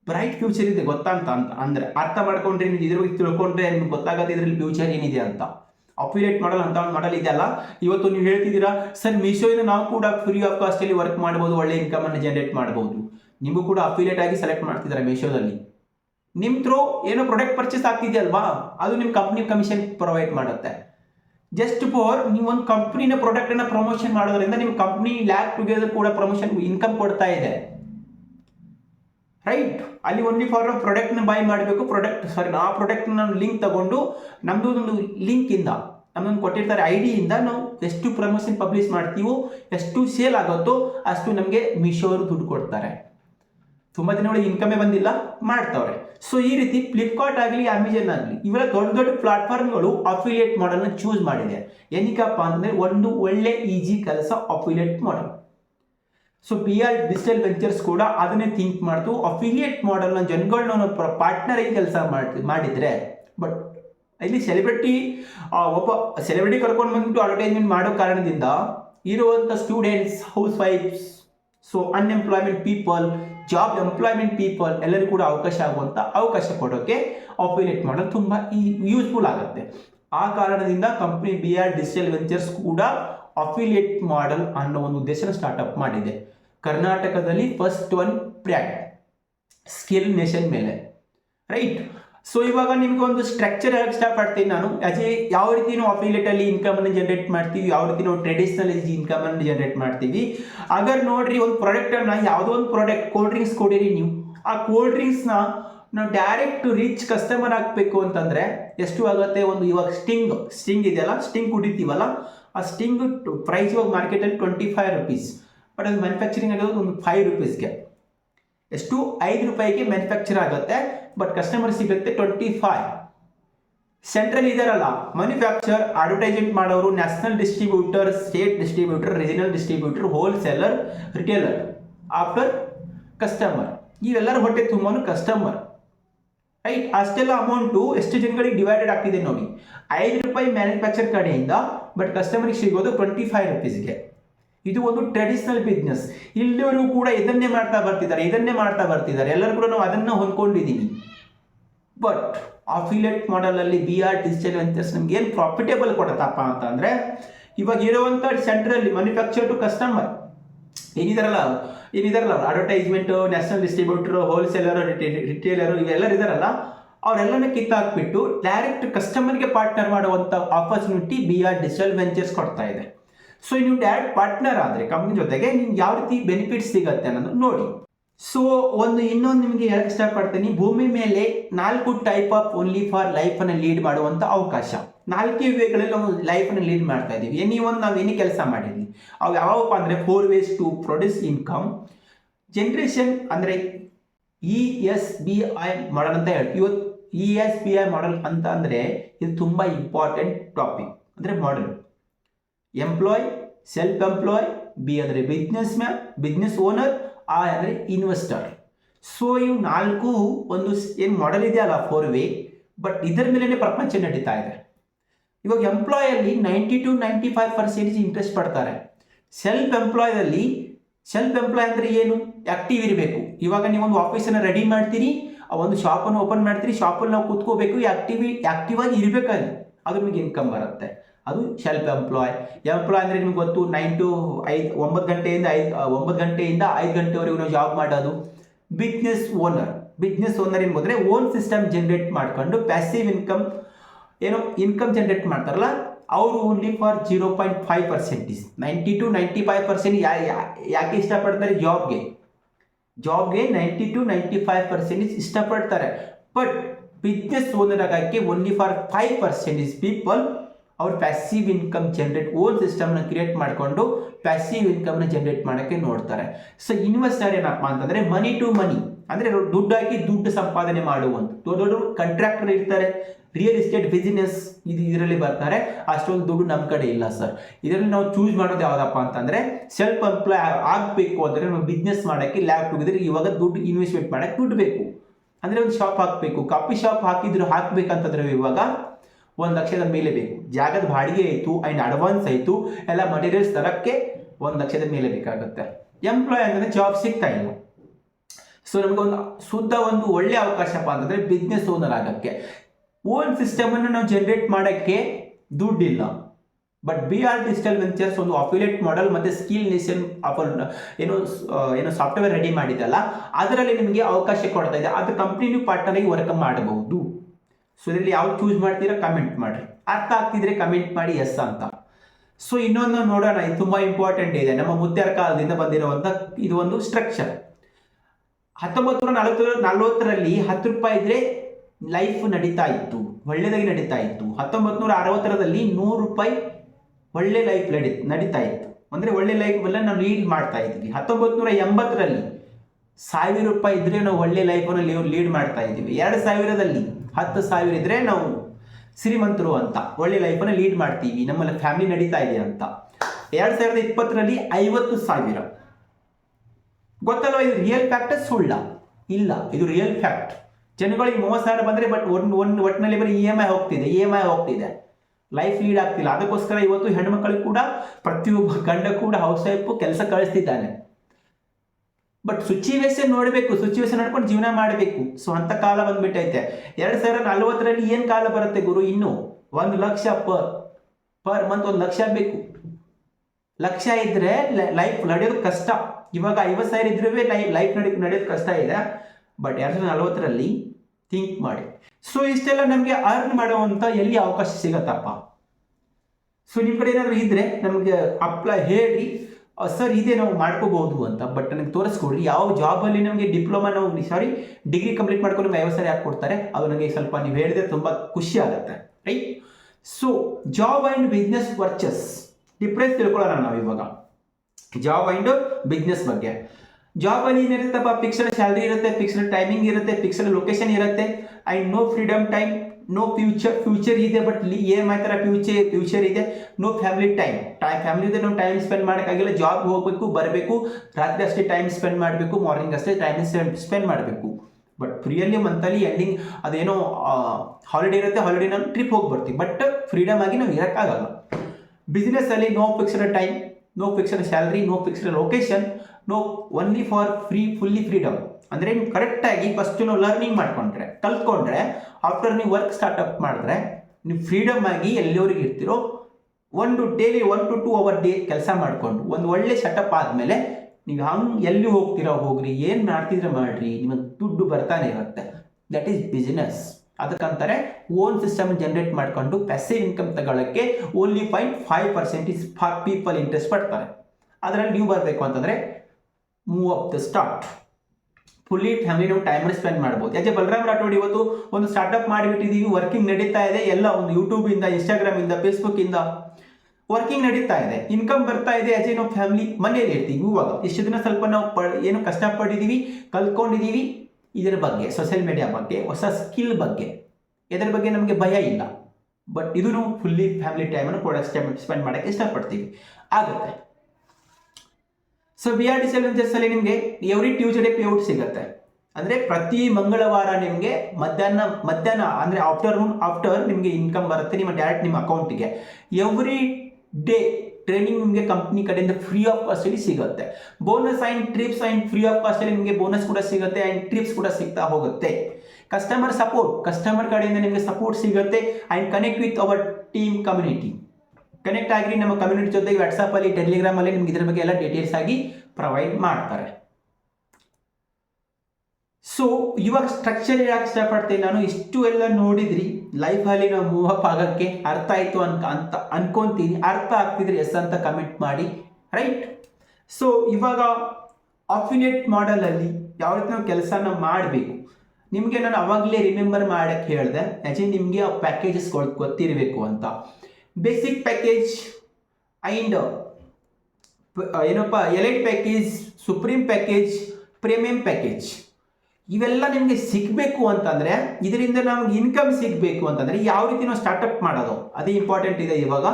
ಬ್ರೈಟ್ ಫ್ಯೂಚರ್ ಇದೆ ಗೊತ್ತಾ ಅಂತ ಅಂದ್ರೆ ಅರ್ಥ ಮಾಡ್ಕೊಂಡ್ರೆ ನೀವು ಇದ್ರ ಬಗ್ಗೆ ತಿಳ್ಕೊಂಡ್ರೆ ನಿಮ್ಗೆ ಗೊತ್ತಾಗತ್ತೆ ಇದರಲ್ಲಿ ಫ್ಯೂಚರ್ ಏನಿದೆ ಅಂತ. ಅಫಿಲಿಯೇಟ್ ಮಾಡಲ್ ಅಂತ ಒಂದು ಮಾಡಲ್ ಇದೆಯಲ್ಲ ಇವತ್ತು ನೀವು ಹೇಳ್ತಿದ್ದೀರಾ, ಸರ್ ಮೀಶೋಯಿಂದ ನಾವು ಕೂಡ ಫ್ರೀ ಆಫ್ ಕಾಸ್ಟಲ್ಲಿ ವರ್ಕ್ ಮಾಡ್ಬೋದು, ಒಳ್ಳೆ ಇನ್ಕಮ್ ಅನ್ನು ಜನರೇಟ್ ಮಾಡ್ಬೋದು. ನಿಮಗೂ ಕೂಡ ಅಫಿಲಿಯೇಟ್ ಆಗಿ ಸೆಲೆಕ್ಟ್ ಮಾಡ್ತಿದ್ದಾರೆ ಮೀಶೋದಲ್ಲಿ ನಿಮ್ಮ ಥ್ರೂ ಏನೋ ಪ್ರಾಡಕ್ಟ್ ಪರ್ಚೇಸ್ ಆಗ್ತಿದೆಯಲ್ವಾ? ಅದು ನಿಮ್ಮ ಕಂಪ್ನಿ ಕಮಿಷನ್ ಪ್ರೊವೈಡ್ ಮಾಡುತ್ತೆ. ಜಸ್ಟ್ ಫಾರ್ ನೀವು ಒಂದು ಕಂಪ್ನಿನ ಪ್ರಾಡಕ್ಟನ್ನು ಪ್ರಮೋಷನ್ ಮಾಡೋದ್ರಿಂದ ನಿಮ್ಮ ಕಂಪ್ನಿ ಲ್ಯಾಕ್ ಟುಗೆದರ್ ಕೂಡ ಪ್ರಮೋಷನ್ ಇನ್ಕಮ್ ಕೊಡ್ತಾ ಇದೆ. ರೈಟ್ ಅಲ್ಲಿ ಓನ್ಲಿ ಫಾರ್ ಪ್ರಾಡಕ್ಟ್ನ ಬೈ ಮಾಡಬೇಕು ಪ್ರಾಡಕ್ಟ್ ಸಾರಿ ಆ ಪ್ರಾಡಕ್ಟ್ನ ಲಿಂಕ್ ತಗೊಂಡು ನಮ್ಮದು ಒಂದು ಲಿಂಕಿಂದ ನಮ್ಮನ್ನು ಕೊಟ್ಟಿರ್ತಾರೆ ಐ ಡಿಯಿಂದ ನಾವು ಎಷ್ಟು ಪ್ರಮೋಷನ್ ಪಬ್ಲಿಷ್ ಮಾಡ್ತೀವೋ, ಎಷ್ಟು ಸೇಲ್ ಆಗುತ್ತೋ ಅಷ್ಟು ನಮಗೆ ಮೀಶೋರು ದುಡ್ಡು ಕೊಡ್ತಾರೆ. ತುಂಬ ದಿನಗಳಿಗೆ ಇನ್ಕಮೇ ಬಂದಿಲ್ಲ, ಮಾಡ್ತಾವ್ರೆ. ಸೊ ಈ ರೀತಿ ಫ್ಲಿಪ್ಕಾರ್ಟ್ ಆಗಲಿ ಅಮೆಜಾನ್ ಆಗಲಿ, ಇವೆಲ್ಲ ದೊಡ್ಡ ದೊಡ್ಡ ಪ್ಲಾಟ್ಫಾರ್ಮ್ಗಳು ಅಫಿಲಿಯೇಟ್ ಮಾಡಲ್ನ ಚೂಸ್ ಮಾಡಿದೆ. ಏನಕ್ಕಪ್ಪ ಅಂದರೆ ಒಂದು ಒಳ್ಳೆ ಈಜಿ ಕೆಲಸ affiliate model so P R digital ventures ಕೂಡ ಅದನ್ನೇ ಥಿಂಕ್ ಮಾಡ್ತು. ಅಫಿಲಿಯೇಟ್ ಮಾಡಲ್ನ ಜನಗಳನ್ನ ಪಾರ್ಟ್ನರ್ ಆಗಿ ಕೆಲಸ ಮಾಡಿ ಮಾಡಿದರೆ. ಬಟ್ ಇಲ್ಲಿ ಸೆಲೆಬ್ರಿಟಿ ಒಬ್ಬ ಸೆಲೆಬ್ರಿಟಿ ಕರ್ಕೊಂಡು ಬಂದ್ಬಿಟ್ಟು ಅಡ್ವರ್ಟೈಸ್ಮೆಂಟ್ ಮಾಡೋ ಕಾರಣದಿಂದ ಇರುವಂಥ students housewifes so unemployment people job employment people ಎಲ್ಲರಿಗೂ ಕೂಡ ಅವಕಾಶ ಆಗುವಂಥ ಅವಕಾಶ ಕೊಡೋಕ್ಕೆ ಅಫಿಲಿಯೇಟ್ ಮಾಡಲ್ ತುಂಬ ಈ ಯೂಸ್ಫುಲ್ ಆಗುತ್ತೆ. ಆ ಕಾರಣದಿಂದ company B R digital ventures ಕೂಡ ಅಫಿಲಿಯೇಟ್ ಮಾಡಲ್ ಅನ್ನೋ ಒಂದು ಉದ್ದೇಶನ ಸ್ಟಾರ್ಟಪ್ ಮಾಡಿದೆ. ಕರ್ನಾಟಕದಲ್ಲಿ first one brand skill nation ಮೇಲೆ. ರೈಟ್ ಸೊ ಇವಾಗ ನಿಮ್ಗೆ ಒಂದು ಸ್ಟ್ರಕ್ಚರ್ ಹೇಳಕ್ಕೆ ಇಷ್ಟಪಡ್ತೀನಿ ನಾನು. ಅಜೆ ಯಾವ ರೀತಿ ನಾವು ಅಫಿಲೇಟಲ್ಲಿ ಅಲ್ಲಿ ಇನ್ಕಮ್ ಅನ್ನು ಜನರೇಟ್ ಮಾಡ್ತೀವಿ, ಯಾವ ರೀತಿ ನಾವು ಟ್ರೆಡಿಷನಲ್ ಇನ್ಕಮ್ ಅನ್ನು ಜನರೇಟ್ ಮಾಡ್ತೀವಿ. ಅಗರ್ ನೋಡ್ರಿ ಒಂದು ಪ್ರಾಡಕ್ಟ್ ಅನ್ನ, ಯಾವುದೋ ಒಂದು ಪ್ರಾಡಕ್ಟ್ ಕೋಲ್ಡ್ ಡ್ರಿಂಕ್ಸ್ ಕೊಡಿರಿ ನೀವು. ಆ ಕೋಲ್ಡ್ ಡ್ರಿಂಕ್ಸ್ನ ನಾವು ಡೈರೆಕ್ಟ್ ರೀಚ್ ಕಸ್ಟಮರ್ ಆಗಬೇಕು ಅಂತಂದ್ರೆ ಎಷ್ಟು ಆಗುತ್ತೆ? ಒಂದು ಇವಾಗ ಸ್ಟಿಂಗ್ ಸ್ಟಿಂಗ್ ಇದೆಯಲ್ಲ ಸ್ಟಿಂಗ್ ಕುಡಿತೀವಲ್ಲ, ಆ ಸ್ಟಿಂಗ್ ಪ್ರೈಸ್ ಇವಾಗ ಮಾರ್ಕೆಟಲ್ಲಿ ಟ್ವೆಂಟಿ ಫೈವ್ ರುಪೀಸ್ ಬಟ್ ಅದು ಮ್ಯಾನುಫ್ಯಾಕ್ಚರಿಂಗ್ ಆಗೋದು ಒಂದು ಫೈವ್ ರುಪೀಸ್ಗೆ ಎಷ್ಟು? ಐದು ರೂಪಾಯಿಗೆ ಮ್ಯಾನುಫ್ಯಾಕ್ಚರ್ ಆಗುತ್ತೆ. ಬಟ್ ಕಸ್ಟಮರ್ ಸಿಗುತ್ತೆ ಟ್ವೆಂಟಿ ಫೈವ್ ಸೆಂಟ್ರಲ್ ಇದಾರಲ್ಲ ಮ್ಯಾನುಫ್ಯಾಕ್ಚರ್ ಅಡ್ವರ್ಟೈಸ್ಮೆಂಟ್ ಮಾಡೋರು national distributor state distributor regional distributor wholesaler retailer after customer ಇವೆಲ್ಲರ ಹೊಟ್ಟೆ ತುಂಬಾನು ಕಸ್ಟಮರ್ ರೈಟ್ ಅಷ್ಟೆಲ್ಲ ಅಮೌಂಟು ಎಷ್ಟು ಜನಗಳಿಗೆ ಡಿವೈಡೆಡ್ ಆಗ್ತಿದೆ ನೋಡಿ. ಐದು ರೂಪಾಯಿ ಮ್ಯಾನುಫ್ಯಾಕ್ಚರ್ ಕಡೆಯಿಂದ ಬಟ್ ಕಸ್ಟಮರಿಗೆ ಸಿಗೋದು ಟ್ವೆಂಟಿ ಫೈವ್ ರುಪೀಸ್ಗೆ ಇದು ಒಂದು ಟ್ರೆಡಿಷನಲ್ ಬಿಸ್ನೆಸ್ ಇಲ್ಲಿವರೆಗೂ ಕೂಡ ಇದನ್ನೇ ಮಾಡ್ತಾ ಬರ್ತಿದ್ದಾರೆ, ಇದನ್ನೇ ಮಾಡ್ತಾ ಬರ್ತಿದ್ದಾರೆ. ಎಲ್ಲರೂ ಕೂಡ ನಾವು ಅದನ್ನು ಹೊಂದ್ಕೊಂಡಿದ್ದೀವಿ ಬಟ್ ಅಫಿಲೇಟ್ ಮಾಡಲಲ್ಲಿ ಬಿ ಆರ್ ಡಿಜಿಟಲ್ ವೆಂಚರ್ಸ್ ನಿಮ್ಗೆ ಏನು ಪ್ರಾಫಿಟೇಬಲ್ ಕೊಡುತ್ತಪ್ಪ ಅಂತಂದರೆ, ಇವಾಗ ಇರುವಂಥ ಸೆಂಟ್ರಲ್ಲಿ ಮ್ಯಾನುಫ್ಯಾಕ್ಚರ್ ಟು ಕಸ್ಟಮರ್ ಏನಿದಾರಲ್ಲ ಏನಿದಾರಲ್ಲ advertisement national distributor wholesaler retailer ಇವೆಲ್ಲರೂ ಇದಾರಲ್ಲ, ಅವರೆಲ್ಲನ ಕಿತ್ತಾಕ್ಬಿಟ್ಟು ಡೈರೆಕ್ಟ್ ಕಸ್ಟಮರ್ಗೆ ಪಾರ್ಟ್ನರ್ ಮಾಡುವಂಥ opportunity B R digital ventures ಕೊಡ್ತಾ ಇದೆ. ಸೊ ನೀವು ಡೈರೆಕ್ಟ್ ಪಾರ್ಟ್ನರ್ ಆದರೆ ಕಂಪ್ನಿ ಜೊತೆಗೆ ನಿಮ್ಗೆ ಯಾವ ರೀತಿ ಬೆನಿಫಿಟ್ಸ್ ಸಿಗುತ್ತೆ ಅನ್ನೋದು ನೋಡಿ. ಸೊ ಒಂದು ಇನ್ನೊಂದು ನಿಮಗೆ ಹೇಳಕ್ಕೆ ಇಷ್ಟಪಡ್ತೀನಿ. ಭೂಮಿ ಮೇಲೆ ನಾಲ್ಕು ಟೈಪ್ ಆಫ್ ಓನ್ಲಿ ಫಾರ್ ಲೈಫನ್ನು ಲೀಡ್ ಮಾಡುವಂಥ ಅವಕಾಶ. ನಾಲ್ಕೇ ವೇಗಳಲ್ಲಿ ನಾವು ಲೈಫನ್ನು ಲೀಡ್ ಮಾಡ್ತಾ ಇದ್ದೀವಿ. ಎನಿ ಒಂದು ನಾವು ಏನೇ ಕೆಲಸ ಮಾಡಿದ್ವಿ ಅವು ಯಾವಪ್ಪ ಅಂದರೆ four ways to produce income generation ಅಂದರೆ E S B I model ಅಂತ ಹೇಳ್ತೀವಿ. ಇವತ್ತು E S B I model ಅಂತ ಅಂದರೆ ಇದು ತುಂಬ ಇಂಪಾರ್ಟೆಂಟ್ ಟಾಪಿಕ್ ಅಂದರೆ model employ self employ B ಅಂದ್ರೆ ಬಿಸ್ನೆಸ್ ಮ್ಯಾನ್ ಬಿಸ್ನೆಸ್ ಓನರ್ ಆ ಅಂದರೆ ಇನ್ವೆಸ್ಟರ್ ಸೊ ಇವು ನಾಲ್ಕು ಒಂದು ಏನು ಮಾಡೆಲ್ ಇದೆಯಲ್ಲ ಫೋರ್ ವೇ ಬಟ್ ಇದರ ಮೇಲೇ ಪ್ರಪಂಚ ನಡೀತಾ ಇದೆ. ಇವಾಗ ಎಂಪ್ಲಾಯಲ್ಲಿ ninety to ninety five percentage interest ಪಡ್ತಾರೆ. ಸೆಲ್ಫ್ ಎಂಪ್ಲಾಯ್ದಲ್ಲಿ ಸೆಲ್ಫ್ ಎಂಪ್ಲಾಯ್ ಅಂದರೆ ಏನು? ಆ್ಯಕ್ಟಿವ್ ಇರಬೇಕು. ಇವಾಗ ನೀವೊಂದು ಆಫೀಸನ್ನು ರೆಡಿ ಮಾಡ್ತೀರಿ, ಆ ಒಂದು ಶಾಪನ್ನು ಓಪನ್ ಮಾಡ್ತೀರಿ ಶಾಪಲ್ಲಿ ನಾವು ಕೂತ್ಕೋಬೇಕು ಆ್ಯಕ್ಟಿವ್ ಆ್ಯಕ್ಟಿವ್ ಆಗಿ ಇರಬೇಕಲ್ಲಿ ಅದು ನಿಮಗೆ ಇನ್ಕಮ್ ಬರುತ್ತೆ. ಅದು ಸೆಲ್ಫ್ ಎಂಪ್ಲಾಯ್ ಎಂಪ್ಲಾಯ್ ಅಂದರೆ ನಿಮ್ಗೆ ಗೊತ್ತು ನೈನ್ ಟು ಐದು, ಒಂಬತ್ತು ಗಂಟೆಯಿಂದ ಐದು ಒಂಬತ್ತು ಗಂಟೆಯಿಂದ ಐದು ಗಂಟೆವರೆಗೂ ನಾವು ಜಾಬ್ ಮಾಡೋದು. ಬಿಸ್ನೆಸ್ ಓನರ್ ಬಿಸ್ನೆಸ್ ಓನರ್ ಏನು ಗೊತ್ತಂದರೆ ಓನ್ ಸಿಸ್ಟಮ್ ಜನ್ರೇಟ್ ಮಾಡ್ಕೊಂಡು ಪ್ಯಾಸಿವ್ ಇನ್ಕಮ್ ಏನೋ ಇನ್ಕಮ್ ಜನ್ರೇಟ್ ಮಾಡ್ತಾರಲ್ಲ, ಅವರು only for zero point five percentage ninety to ninety five percent ಯಾ ಯಾಕೆ ಇಷ್ಟಪಡ್ತಾರೆ ಜಾಬ್ಗೆ ಜಾಬ್ಗೆ ninety to ninety five percentage ಇಷ್ಟಪಡ್ತಾರೆ. ಬಟ್ ಬಿಸ್ನೆಸ್ ಓನರ್ ಆಗೋಕ್ಕೆ only for five percentage people ಅವ್ರು ಪ್ಯಾಸಿವ್ ಇನ್ಕಮ್ ಜನ್ರೇಟ್ ಓನ್ ಸಿಸ್ಟಮ್ನ ಕ್ರಿಯೇಟ್ ಮಾಡಿಕೊಂಡು ಪ್ಯಾಸಿವ್ ಇನ್ಕಮ್ನ ಜನ್ರೇಟ್ ಮಾಡೋಕ್ಕೆ ನೋಡ್ತಾರೆ. ಸೊ ಇನ್ವೆಸ್ಟರ್ ಏನಪ್ಪ ಅಂತಂದರೆ ಮನಿ ಟು ಮನಿ ಅಂದರೆ ದುಡ್ಡು ಹಾಕಿ ದುಡ್ಡು ಸಂಪಾದನೆ ಮಾಡುವಂಥ ದೊಡ್ಡ ದೊಡ್ಡ ಕಂಟ್ರಾಕ್ಟರ್ ಇರ್ತಾರೆ. ರಿಯಲ್ ಎಸ್ಟೇಟ್ ಬಿಸಿನೆಸ್ ಇದು ಇದರಲ್ಲಿ ಬರ್ತಾರೆ. ಅಷ್ಟೊಂದು ದುಡ್ಡು ನಮ್ಮ ಕಡೆ ಇಲ್ಲ ಸರ್ ಇದರಲ್ಲಿ ನಾವು ಚೂಸ್ ಮಾಡೋದು ಯಾವುದಪ್ಪ ಅಂತಂದರೆ ಸೆಲ್ಫ್ ಎಂಪ್ಲಾಯ್ ಆಗಬೇಕು ಅಂದರೆ ನಾವು ಬಿಸ್ನೆಸ್ ಮಾಡೋಕ್ಕೆ ಲ್ಯಾಬ್ ಹೋಗಿದ್ರೆ ಇವಾಗ ದುಡ್ಡು ಇನ್ವೆಸ್ಟ್ಮೆಂಟ್ ಮಾಡೋಕ್ಕೆ ದುಡ್ಡು ಬೇಕು. ಅಂದರೆ ಒಂದು ಶಾಪ್ ಹಾಕಬೇಕು. ಕಾಫಿ ಶಾಪ್ ಹಾಕಿದ್ರು ಹಾಕಬೇಕಂತಂದ್ರೆ ಇವಾಗ ಒಂದು ಲಕ್ಷದ ಮೇಲೆ ಬೇಕು. ಜಾಗದ ಬಾಡಿಗೆ ಆಯಿತು ಆ್ಯಂಡ್ ಅಡ್ವಾನ್ಸ್ ಆಯಿತು, ಎಲ್ಲ ಮಟೀರಿಯಲ್ಸ್ ತರಕ್ಕೆ ಒಂದು ಲಕ್ಷದ ಮೇಲೆ ಬೇಕಾಗುತ್ತೆ. ಎಂಪ್ಲಾಯ್ ಅಂದರೆ ಜಾಬ್ ಸಿಗ್ತಾ ಇಲ್ಲ. ಸೊ ನಮಗೊಂದು ಶುದ್ಧ ಒಂದು ಒಳ್ಳೆ ಅವಕಾಶಪ್ಪ ಅಂತಂದರೆ ಬಿಸ್ನೆಸ್ ಓನರ್ ಆಗೋಕ್ಕೆ. ಓನ್ ಸಿಸ್ಟಮನ್ನು ನಾವು ಜನ್ರೇಟ್ ಮಾಡೋಕ್ಕೆ ದುಡ್ಡಿಲ್ಲ. But B R digital ventures ಒಂದು ಅಫಿಲೇಟ್ ಮಾಡೆಲ್ ಮತ್ತು ಸ್ಕಿಲ್ ನೇಷನ್ ಆಫರ್ ಏನು ಏನು ಸಾಫ್ಟ್ವೇರ್ ರೆಡಿ ಮಾಡಿದಲ್ಲ, ಅದರಲ್ಲಿ ನಿಮಗೆ ಅವಕಾಶ ಕೊಡ್ತಾ ಇದೆ. ಅದು ಕಂಪ್ನಿನೂ ಪಾರ್ಟ್ನರಾಗಿ ವರ್ಕ್ ಮಾಡಬಹುದು ಸೊ ಇದರಲ್ಲಿ ಯಾವ್ದು ಚೂಸ್ ಮಾಡ್ತೀರಾ ಕಮೆಂಟ್ ಮಾಡಿರಿ. ಅರ್ಥ ಆಗ್ತಿದ್ರೆ ಕಮೆಂಟ್ ಮಾಡಿ ಎಸ್ ಅಂತ. ಸೊ ಇನ್ನೊಂದು ನೋಡೋಣ, ಇದು ತುಂಬ ಇಂಪಾರ್ಟೆಂಟ್ ಇದೆ. ನಮ್ಮ ಮುತ್ಯಾರ ಕಾಲದಿಂದ ಬಂದಿರುವಂಥ ಇದು ಒಂದು ಸ್ಟ್ರಕ್ಚರ್ ಹತ್ತೊಂಬತ್ತು ನೂರ ನಲವತ್ತರ ನಲವತ್ತರಲ್ಲಿ ಹತ್ತು ರೂಪಾಯಿ ಇದ್ರೆ ಲೈಫ್ ನಡೀತಾ ಇತ್ತು ಒಳ್ಳೆಯದಾಗಿ ನಡೀತಾ ಇತ್ತು. ಹತ್ತೊಂಬತ್ತು ನೂರ ಅರವತ್ತರದಲ್ಲಿ ನೂರು ರೂಪಾಯಿ ಒಳ್ಳೆ ಲೈಫ್ ನಡಿ, ನಡೀತಾ ಇತ್ತು. ಅಂದರೆ ಒಳ್ಳೆ ಲೈಫ್ ಎಲ್ಲ ನಾವು ಲೀಡ್ ಮಾಡ್ತಾ ಇದ್ವಿ. ಹತ್ತೊಂಬತ್ತು ನೂರ ಎಂಬತ್ತರಲ್ಲಿ ಸಾವಿರ ರೂಪಾಯಿ ಇದ್ರೆ ನಾವು ಒಳ್ಳೆ ಲೈಫನ್ನು ಲೀಡ್ ಮಾಡ್ತಾ ಇದ್ದೀವಿ. ಎರಡು ಸಾವಿರದಲ್ಲಿ ಹತ್ತು ಸಾವಿರ ಇದ್ರೆ ನಾವು ಶ್ರೀಮಂತರು ಅಂತ, ಒಳ್ಳೆ ಲೈಫನ್ನು ಲೀಡ್ ಮಾಡ್ತೀವಿ. ನಮ್ಮಲ್ಲಿ ಫ್ಯಾಮಿಲಿ ನಡೀತಾ ಇದೆ ಅಂತ. ಎರಡು ಸಾವಿರದ ಇಪ್ಪತ್ತರಲ್ಲಿ ಐವತ್ತು ಸಾವಿರ. ಗೊತ್ತಲ್ವ, ಇದು ರಿಯಲ್ ಫ್ಯಾಕ್ಟ್ ಸುಳ್ಳ? ಇಲ್ಲ, ಇದು ರಿಯಲ್ ಫ್ಯಾಕ್ಟ್ ಜನಗಳಿಗೆ ಮೂವತ್ತು ಸಾವಿರ ಬಂದರೆ ಬಟ್ ಒಂದು ಒಂದು ಒಟ್ಟಿನಲ್ಲಿ ಬರೀ ಇ ಎಂ ಐ ಹೋಗ್ತಿದೆ ಇ ಎಂ ಐ ಹೋಗ್ತಿದೆ. ಲೈಫ್ ಲೀಡ್ ಆಗ್ತಿಲ್ಲ. ಅದಕ್ಕೋಸ್ಕರ ಇವತ್ತು ಹೆಣ್ಮಕ್ಳಿಗೆ ಕೂಡ, ಪ್ರತಿಯೊಬ್ಬ ಗಂಡ ಕೂಡ ಹೌಸ್ ವೈಫು ಕೆಲಸ ಕಳಿಸ್ತಿದ್ದಾನೆ. ಬಟ್ ಸಿಚುವೇಶನ್ ನೋಡಬೇಕು ಸಿಚುವೇಶನ್ ನೋಡ್ಕೊಂಡು ಜೀವನ ಮಾಡಬೇಕು. ಸೊ ಅಂತ ಕಾಲ ಬಂದ್ಬಿಟ್ಟೈತೆ. ಎರಡು ಸಾವಿರ ನಲ್ವತ್ತರಲ್ಲಿ ಏನು ಕಾಲ ಬರುತ್ತೆ ಗುರು? ಇನ್ನು ಒಂದು ಲಕ್ಷ ಪರ್ ಪರ್ ಮಂತ್ ಒಂದು ಲಕ್ಷ ಬೇಕು. ಲಕ್ಷ ಇದ್ರೆ ಲೈಫ್ ನಡೆಯೋದು ಕಷ್ಟ. ಇವಾಗ ಐವತ್ತು ಸಾವಿರ ಇದ್ರೂ ಲೈಫ್ ನಡೆ, ನಡೆಯೋದು ಕಷ್ಟ ಇದೆ. ಬಟ್ ಎರಡು ಸಾವಿರದ ನಲ್ವತ್ತರಲ್ಲಿ ಥಿಂಕ್ ಮಾಡಿ. ಸೊ ಇಷ್ಟೆಲ್ಲ ನಮಗೆ ಅರ್ನ್ ಮಾಡುವಂಥ ಎಲ್ಲಿ ಅವಕಾಶ ಸಿಗತ್ತಪ್ಪ? ಸೊ ನಿಮ್ಮ ಕಡೆ ಏನಾದರೂ ಇದ್ದರೆ ನಮಗೆ ಅಪ್ಲೈ ಹೇಳಿ. ಸರ್, ಇದೇ ನಾವು ಮಾಡ್ಕೋಬಹುದು ಅಂತ, ಬಟ್ ನನಗೆ ತೋರಿಸ್ಕೊಡ್ರಿ, ಯಾವ ಜಾಬಲ್ಲಿ ನಮಗೆ ಡಿಪ್ಲೊಮಾ ನಾವು ಸಾರಿ, ಡಿಗ್ರಿ ಕಂಪ್ಲೀಟ್ ಮಾಡ್ಕೊಂಡು ನಮ್ಗೆ ಐವತ್ತು ಸಾವಿರ ಕೊಡ್ತಾರೆ ಅದು ನನಗೆ ಸ್ವಲ್ಪ ನೀವು ಹೇಳಿದ್ರೆ ತುಂಬ ಖುಷಿ ಆಗುತ್ತೆ, right? So job and business versus difference ತಿಳ್ಕೊಳ್ಳೋಣ ನಾವು ಇವಾಗ. ಜಾಬ್ ಅಂಡ್ ಬಿಸ್ನೆಸ್ ಬಗ್ಗೆ. ಜಾಬ್ ಅಲ್ಲಿ ಏನಿರುತ್ತಪ್ಪ ಫಿಕ್ಸ್ಡ್ ಸ್ಯಾಲ್ರಿ ಇರುತ್ತೆ ಫಿಕ್ಸ್ಡ್ ಟೈಮಿಂಗ್ ಇರುತ್ತೆ ಫಿಕ್ಸ್ಡ್ ಲೊಕೇಶನ್ ಇರುತ್ತೆ and no freedom time no future future ಇದೆ ಬಟ್ ಏನು ಮಾಡ್ತಾರೆ ಫ್ಯೂಚರ್ ಫ್ಯೂಚರ್ ಇದೆ? No family time time family ಜೊತೆ ನಾವು ಟೈಮ್ ಸ್ಪೆಂಡ್ ಮಾಡೋಕ್ಕಾಗಿಲ್ಲ. ಜಾಬ್ ಹೋಗಬೇಕು, ಬರಬೇಕು. ರಾತ್ರಿ ಅಷ್ಟೇ ಟೈಮ್ ಸ್ಪೆಂಡ್ ಮಾಡಬೇಕು. ಮಾರ್ನಿಂಗ್ ಅಷ್ಟೇ ಟೈಮ್ ಸ್ಪೆಂಡ್ ಮಾಡಬೇಕು. ಬಟ್ ಫ್ರೀಯಲ್ಲಿ ಮಂತಲ್ಲಿ ಎಂಡಿಂಗ್ ಅದೇನೋ ಹಾಲಿಡೇ ಇರುತ್ತೆ ಹಾಲಿಡೇ ನಾನು ಟ್ರಿಪ್ ಹೋಗಿ ಬರ್ತೀವಿ. ಬಟ್ ಫ್ರೀಡಮ್ ಆಗಿ ನಾವು ಇರೋಕ್ಕಾಗಲ್ಲ. ಬಿಸ್ನೆಸ್ಸಲ್ಲಿ no fixed time no fixed salary no fixed location no only for free fully freedom ಅಂದರೆ ನೀವು ಕರೆಕ್ಟಾಗಿ ಫಸ್ಟ್ ನಾವು ಲರ್ನಿಂಗ್ ಮಾಡ್ಕೊಂಡ್ರೆ, ಕಲ್ತ್ಕೊಂಡ್ರೆ ಆಫ್ಟರ್ ನೀವು ವರ್ಕ್ ಸ್ಟಾರ್ಟಪ್ ಮಾಡಿದ್ರೆ, ನೀವು ಫ್ರೀಡಮ್ ಆಗಿ ಎಲ್ಲಿವರೆಗೆ ಇರ್ತೀರೋ, ಒಂದು daily one to two hour day ಕೆಲಸ ಮಾಡಿಕೊಂಡು, ಒಂದು ಒಳ್ಳೆ ಸೆಟಪ್ ಆದಮೇಲೆ ನೀವು ಹಂಗೆ ಎಲ್ಲಿ ಹೋಗ್ತೀರಾ, ಹೋಗ್ರಿ, ಏನು ಮಾಡ್ತಿದ್ರೆ ಮಾಡ್ರಿ, ನಿಮಗೆ ದುಡ್ಡು ಬರ್ತಾನೆ ಇರುತ್ತೆ. ದಟ್ ಈಸ್ ಬಿಸ್ನೆಸ್ ಅದಕ್ಕಂತಾರೆ ಓನ್ ಸಿಸ್ಟಮ್ ಜನರೇಟ್ ಮಾಡಿಕೊಂಡು passive income ತಗೊಳ್ಳೋಕ್ಕೆ only point five percentage for people interest ಪಡ್ತಾರೆ. ಅದರಲ್ಲಿ ನೀವು ಬರಬೇಕು ಅಂತಂದರೆ move up the start fully family ನಾವು ಟೈಮ್ ಸ್ಪೆಂಡ್ ಮಾಡ್ಬೋದು. ಯಾಕೆ ಬಲರಾಮ್ ರಾಠೋಡ್ ಇವತ್ತು ಒಂದು ಸ್ಟಾರ್ಟ್ಅಪ್ ಮಾಡಿಬಿಟ್ಟಿದ್ದೀವಿ ವರ್ಕಿಂಗ್ ನಡೀತಾ ಇದೆ, ಎಲ್ಲ ಒಂದು ಯೂಟ್ಯೂಬಿಂದ ಇನ್ಸ್ಟಾಗ್ರಾಮಿಂದ ಫೇಸ್ಬುಕ್ಕಿಂದ ವರ್ಕಿಂಗ್ ನಡೀತಾ ಇದೆ. ಇನ್ಕಮ್ ಬರ್ತಾ ಇದೆ ಆಚೆ ನಾವು ಫ್ಯಾಮಿಲಿ ಮನೇಲಿ ಇರ್ತೀವಿ ಇವಾಗ ಇಷ್ಟು ದಿನ ಸ್ವಲ್ಪ ನಾವು ಪ ಏನು ಕಷ್ಟಪಟ್ಟಿದ್ದೀವಿ ಕಲ್ತ್ಕೊಂಡಿದ್ದೀವಿ ಇದರ ಬಗ್ಗೆ ಸೋಷಿಯಲ್ ಮೀಡಿಯಾ ಬಗ್ಗೆ, ಹೊಸ ಸ್ಕಿಲ್ ಬಗ್ಗೆ. ಇದರ ಬಗ್ಗೆ ನಮಗೆ ಭಯ ಇಲ್ಲ. ಬಟ್ ಇದನ್ನು ಫುಲ್ಲಿ ಫ್ಯಾಮಿಲಿ ಟೈಮನ್ನು ಕೂಡ ಸ್ಪೆಂಡ್ ಮಾಡೋಕ್ಕೆ ಇಷ್ಟಪಡ್ತೀವಿ. ಆಗುತ್ತೆ. ಸೊ ಬಿ ಆರ್ ಡಿ ಅಲ್ಲಿ ನಿಮಗೆ ಎವ್ರಿ ಟ್ಯೂಸ್ಡೇ ಪೇಔಟ್ ಸಿಗುತ್ತೆ. ಅಂದರೆ ಪ್ರತಿ ಮಂಗಳವಾರ ನಿಮಗೆ ಮಧ್ಯಾಹ್ನ ಮಧ್ಯಾಹ್ನ ಅಂದರೆ ಆಫ್ಟರ್ನೂನ್ ಆಫ್ಟರ್ ನಿಮಗೆ ಇನ್ಕಮ್ ಬರುತ್ತೆ ನಿಮ್ಮ ಡೈರೆಕ್ಟ್ ನಿಮ್ಮ ಅಕೌಂಟಿಗೆ ಎವ್ರಿ ಡೇ ಟ್ರೈನಿಂಗ್ ನಿಮಗೆ ಕಂಪ್ನಿ ಕಡೆಯಿಂದ ಫ್ರೀ ಆಫ್ ಕಾಸ್ಟಲ್ಲಿ ಸಿಗುತ್ತೆ. Bonus and trips and free of ಕಾಸ್ಟಲ್ಲಿ ನಿಮಗೆ ಬೋನಸ್ ಕೂಡ ಸಿಗುತ್ತೆ ಆ್ಯಂಡ್ ಟ್ರಿಪ್ಸ್ ಕೂಡ ಸಿಗ್ತಾ ಹೋಗುತ್ತೆ. ಕಸ್ಟಮರ್ ಸಪೋರ್ಟ್ ಕಸ್ಟಮರ್ ಕಡೆಯಿಂದ ನಿಮಗೆ ಸಪೋರ್ಟ್ ಸಿಗುತ್ತೆ and connect with our team community connect ಆಗಿರಿ ನಮ್ಮ ಕಮ್ಯುನಿಟಿ ಜೊತೆಗೆ ವಾಟ್ಸಪ್ಪಲ್ಲಿ ಟೆಲಿಗ್ರಾಮಲ್ಲಿ ನಿಮ್ಗೆ ಇದ್ರ ಬಗ್ಗೆ ಎಲ್ಲ ಡೀಟೇಲ್ಸ್ ಆಗಿ ಪ್ರೊವೈಡ್ ಮಾಡ್ತಾರೆ. ಸೊ ಇವಾಗ ಸ್ಟ್ರಕ್ಚರ್ ಹೇಳಕ್ಕೆ ಇಷ್ಟಪಡ್ತೀನಿ ನಾನು? ಇಷ್ಟು ಎಲ್ಲ ನೋಡಿದ್ರಿ ಲೈಫಲ್ಲಿ ನಾವು ಮೂವ್ ಅಪ್ ಆಗೋಕ್ಕೆ ಅರ್ಥ ಆಯಿತು ಅನ್ಕ ಅಂತ ಅನ್ಕೊಂತೀನಿ. ಅರ್ಥ ಆಗ್ತಿದ್ರಿ ಎಸ್ ಅಂತ ಕಮೆಂಟ್ ಮಾಡಿ ರೈಟ್ ಸೊ ಇವಾಗ ಅಫಿಲಿಯೇಟ್ ಮಾಡಲಲ್ಲಿ ಯಾವ ರೀತಿ ನಾವು ಕೆಲಸನ ಮಾಡಬೇಕು? ನಿಮಗೆ ನಾನು ಅವಾಗಲೇ ರಿಮೆಂಬರ್ ಮಾಡೋಕ್ಕೆ ಹೇಳಿದೆ ಆ್ಯಕ್ಚುಲಿ ನಿಮಗೆ ಆ ಪ್ಯಾಕೇಜಸ್ಗಳು ಗೊತ್ತಿರಬೇಕು ಅಂತ. ಬೇಸಿಕ್ ಪ್ಯಾಕೇಜ್ ಆ್ಯಂಡ್ ಏನಪ್ಪ elite package supreme package premium package ಇವೆಲ್ಲ ನಿಮಗೆ ಸಿಗಬೇಕು ಅಂತಂದರೆ, ಇದರಿಂದ ನಮ್ಗೆ ಇನ್ಕಮ್ ಸಿಗಬೇಕು ಅಂತಂದರೆ ಯಾವ ರೀತಿ ನಾವು ಸ್ಟಾರ್ಟಪ್ ಮಾಡೋದು? ಅದೇ ಇಂಪಾರ್ಟೆಂಟ್ ಇದೆ ಇವಾಗ.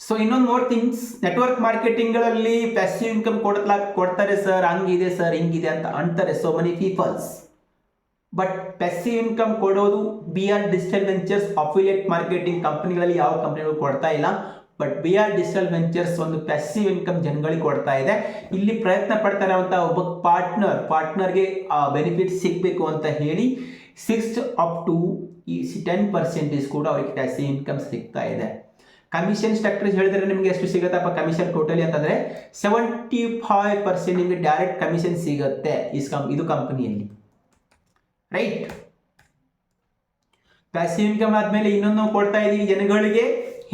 ಸೊ ಇನ್ನೊಂದು ಮೋರ್ ಥಿಂಗ್ಸ್ ನೆಟ್ವರ್ಕ್ ಮಾರ್ಕೆಟಿಂಗ್ಗಳಲ್ಲಿ ಪ್ಯಾಸಿವ್ ಇನ್ಕಮ್ ಕೊಡ್ತಾರೆ ಸರ್ ಹಂಗಿದೆ ಸರ್ ಹಿಂಗಿದೆ ಅಂತ ಅಂತಾರೆ so money peoples but passive income ಕೊಡೋದು B R digital ventures affiliate marketing ಕಂಪ್ನಿಗಳಲ್ಲಿ ಯಾವ ಕಂಪ್ನಿಗಳು ಕೊಡ್ತಾ ಇಲ್ಲ. But B R digital ventures ಒಂದು ಪ್ಯಾಸಿವ್ ಇನ್ಕಮ್ ಜನಗಳಿಗೆ ಕೊಡ್ತಾ ಇದೆ. ಇಲ್ಲಿ ಪ್ರಯತ್ನ ಪಡ್ತಾ ಇರುವಂಥ ಒಬ್ಬ ಪಾರ್ಟ್ನರ್ ಪಾರ್ಟ್ನರ್ಗೆ ಆ ಬೆನಿಫಿಟ್ ಸಿಗಬೇಕು ಅಂತ ಹೇಳಿ ಸಿಕ್ಸ್ ಅಪ್ ಟು ಈ ಟೆನ್ ಪರ್ಸೆಂಟೇಜ್ ಕೂಡ ಅವರಿಗೆ ಪ್ಯಾಸಿವ್ ಇನ್ಕಮ್ ಸಿಗ್ತಾ ಇದೆ. ಕಮಿಷನ್ ಸ್ಟ್ರಕ್ಚರ್ಸ್ ಹೇಳಿದ್ರೆ ನಿಮಗೆ ಎಷ್ಟು ಸಿಗುತ್ತಪ್ಪ ಕಮಿಷನ್ ಟೋಟಲಿ ಅಂತಂದರೆ ಸೆವೆಂಟಿ ಫೈವ್ ಪರ್ಸೆಂಟ್ ನಿಮಗೆ ಡೈರೆಕ್ಟ್ ಕಮಿಷನ್ ಸಿಗುತ್ತೆ ಇಸ್ ಕಂ ಇದು ಕಂಪನಿಯಲ್ಲಿ ರೈಟ್ ಪ್ಯಾಸಿವ್ ಇನ್ಕಮ್ ಆದಮೇಲೆ ಇನ್ನೊಂದು ನಾವು ಕೊಡ್ತಾ ಇದ್ದೀವಿ ಜನಗಳಿಗೆ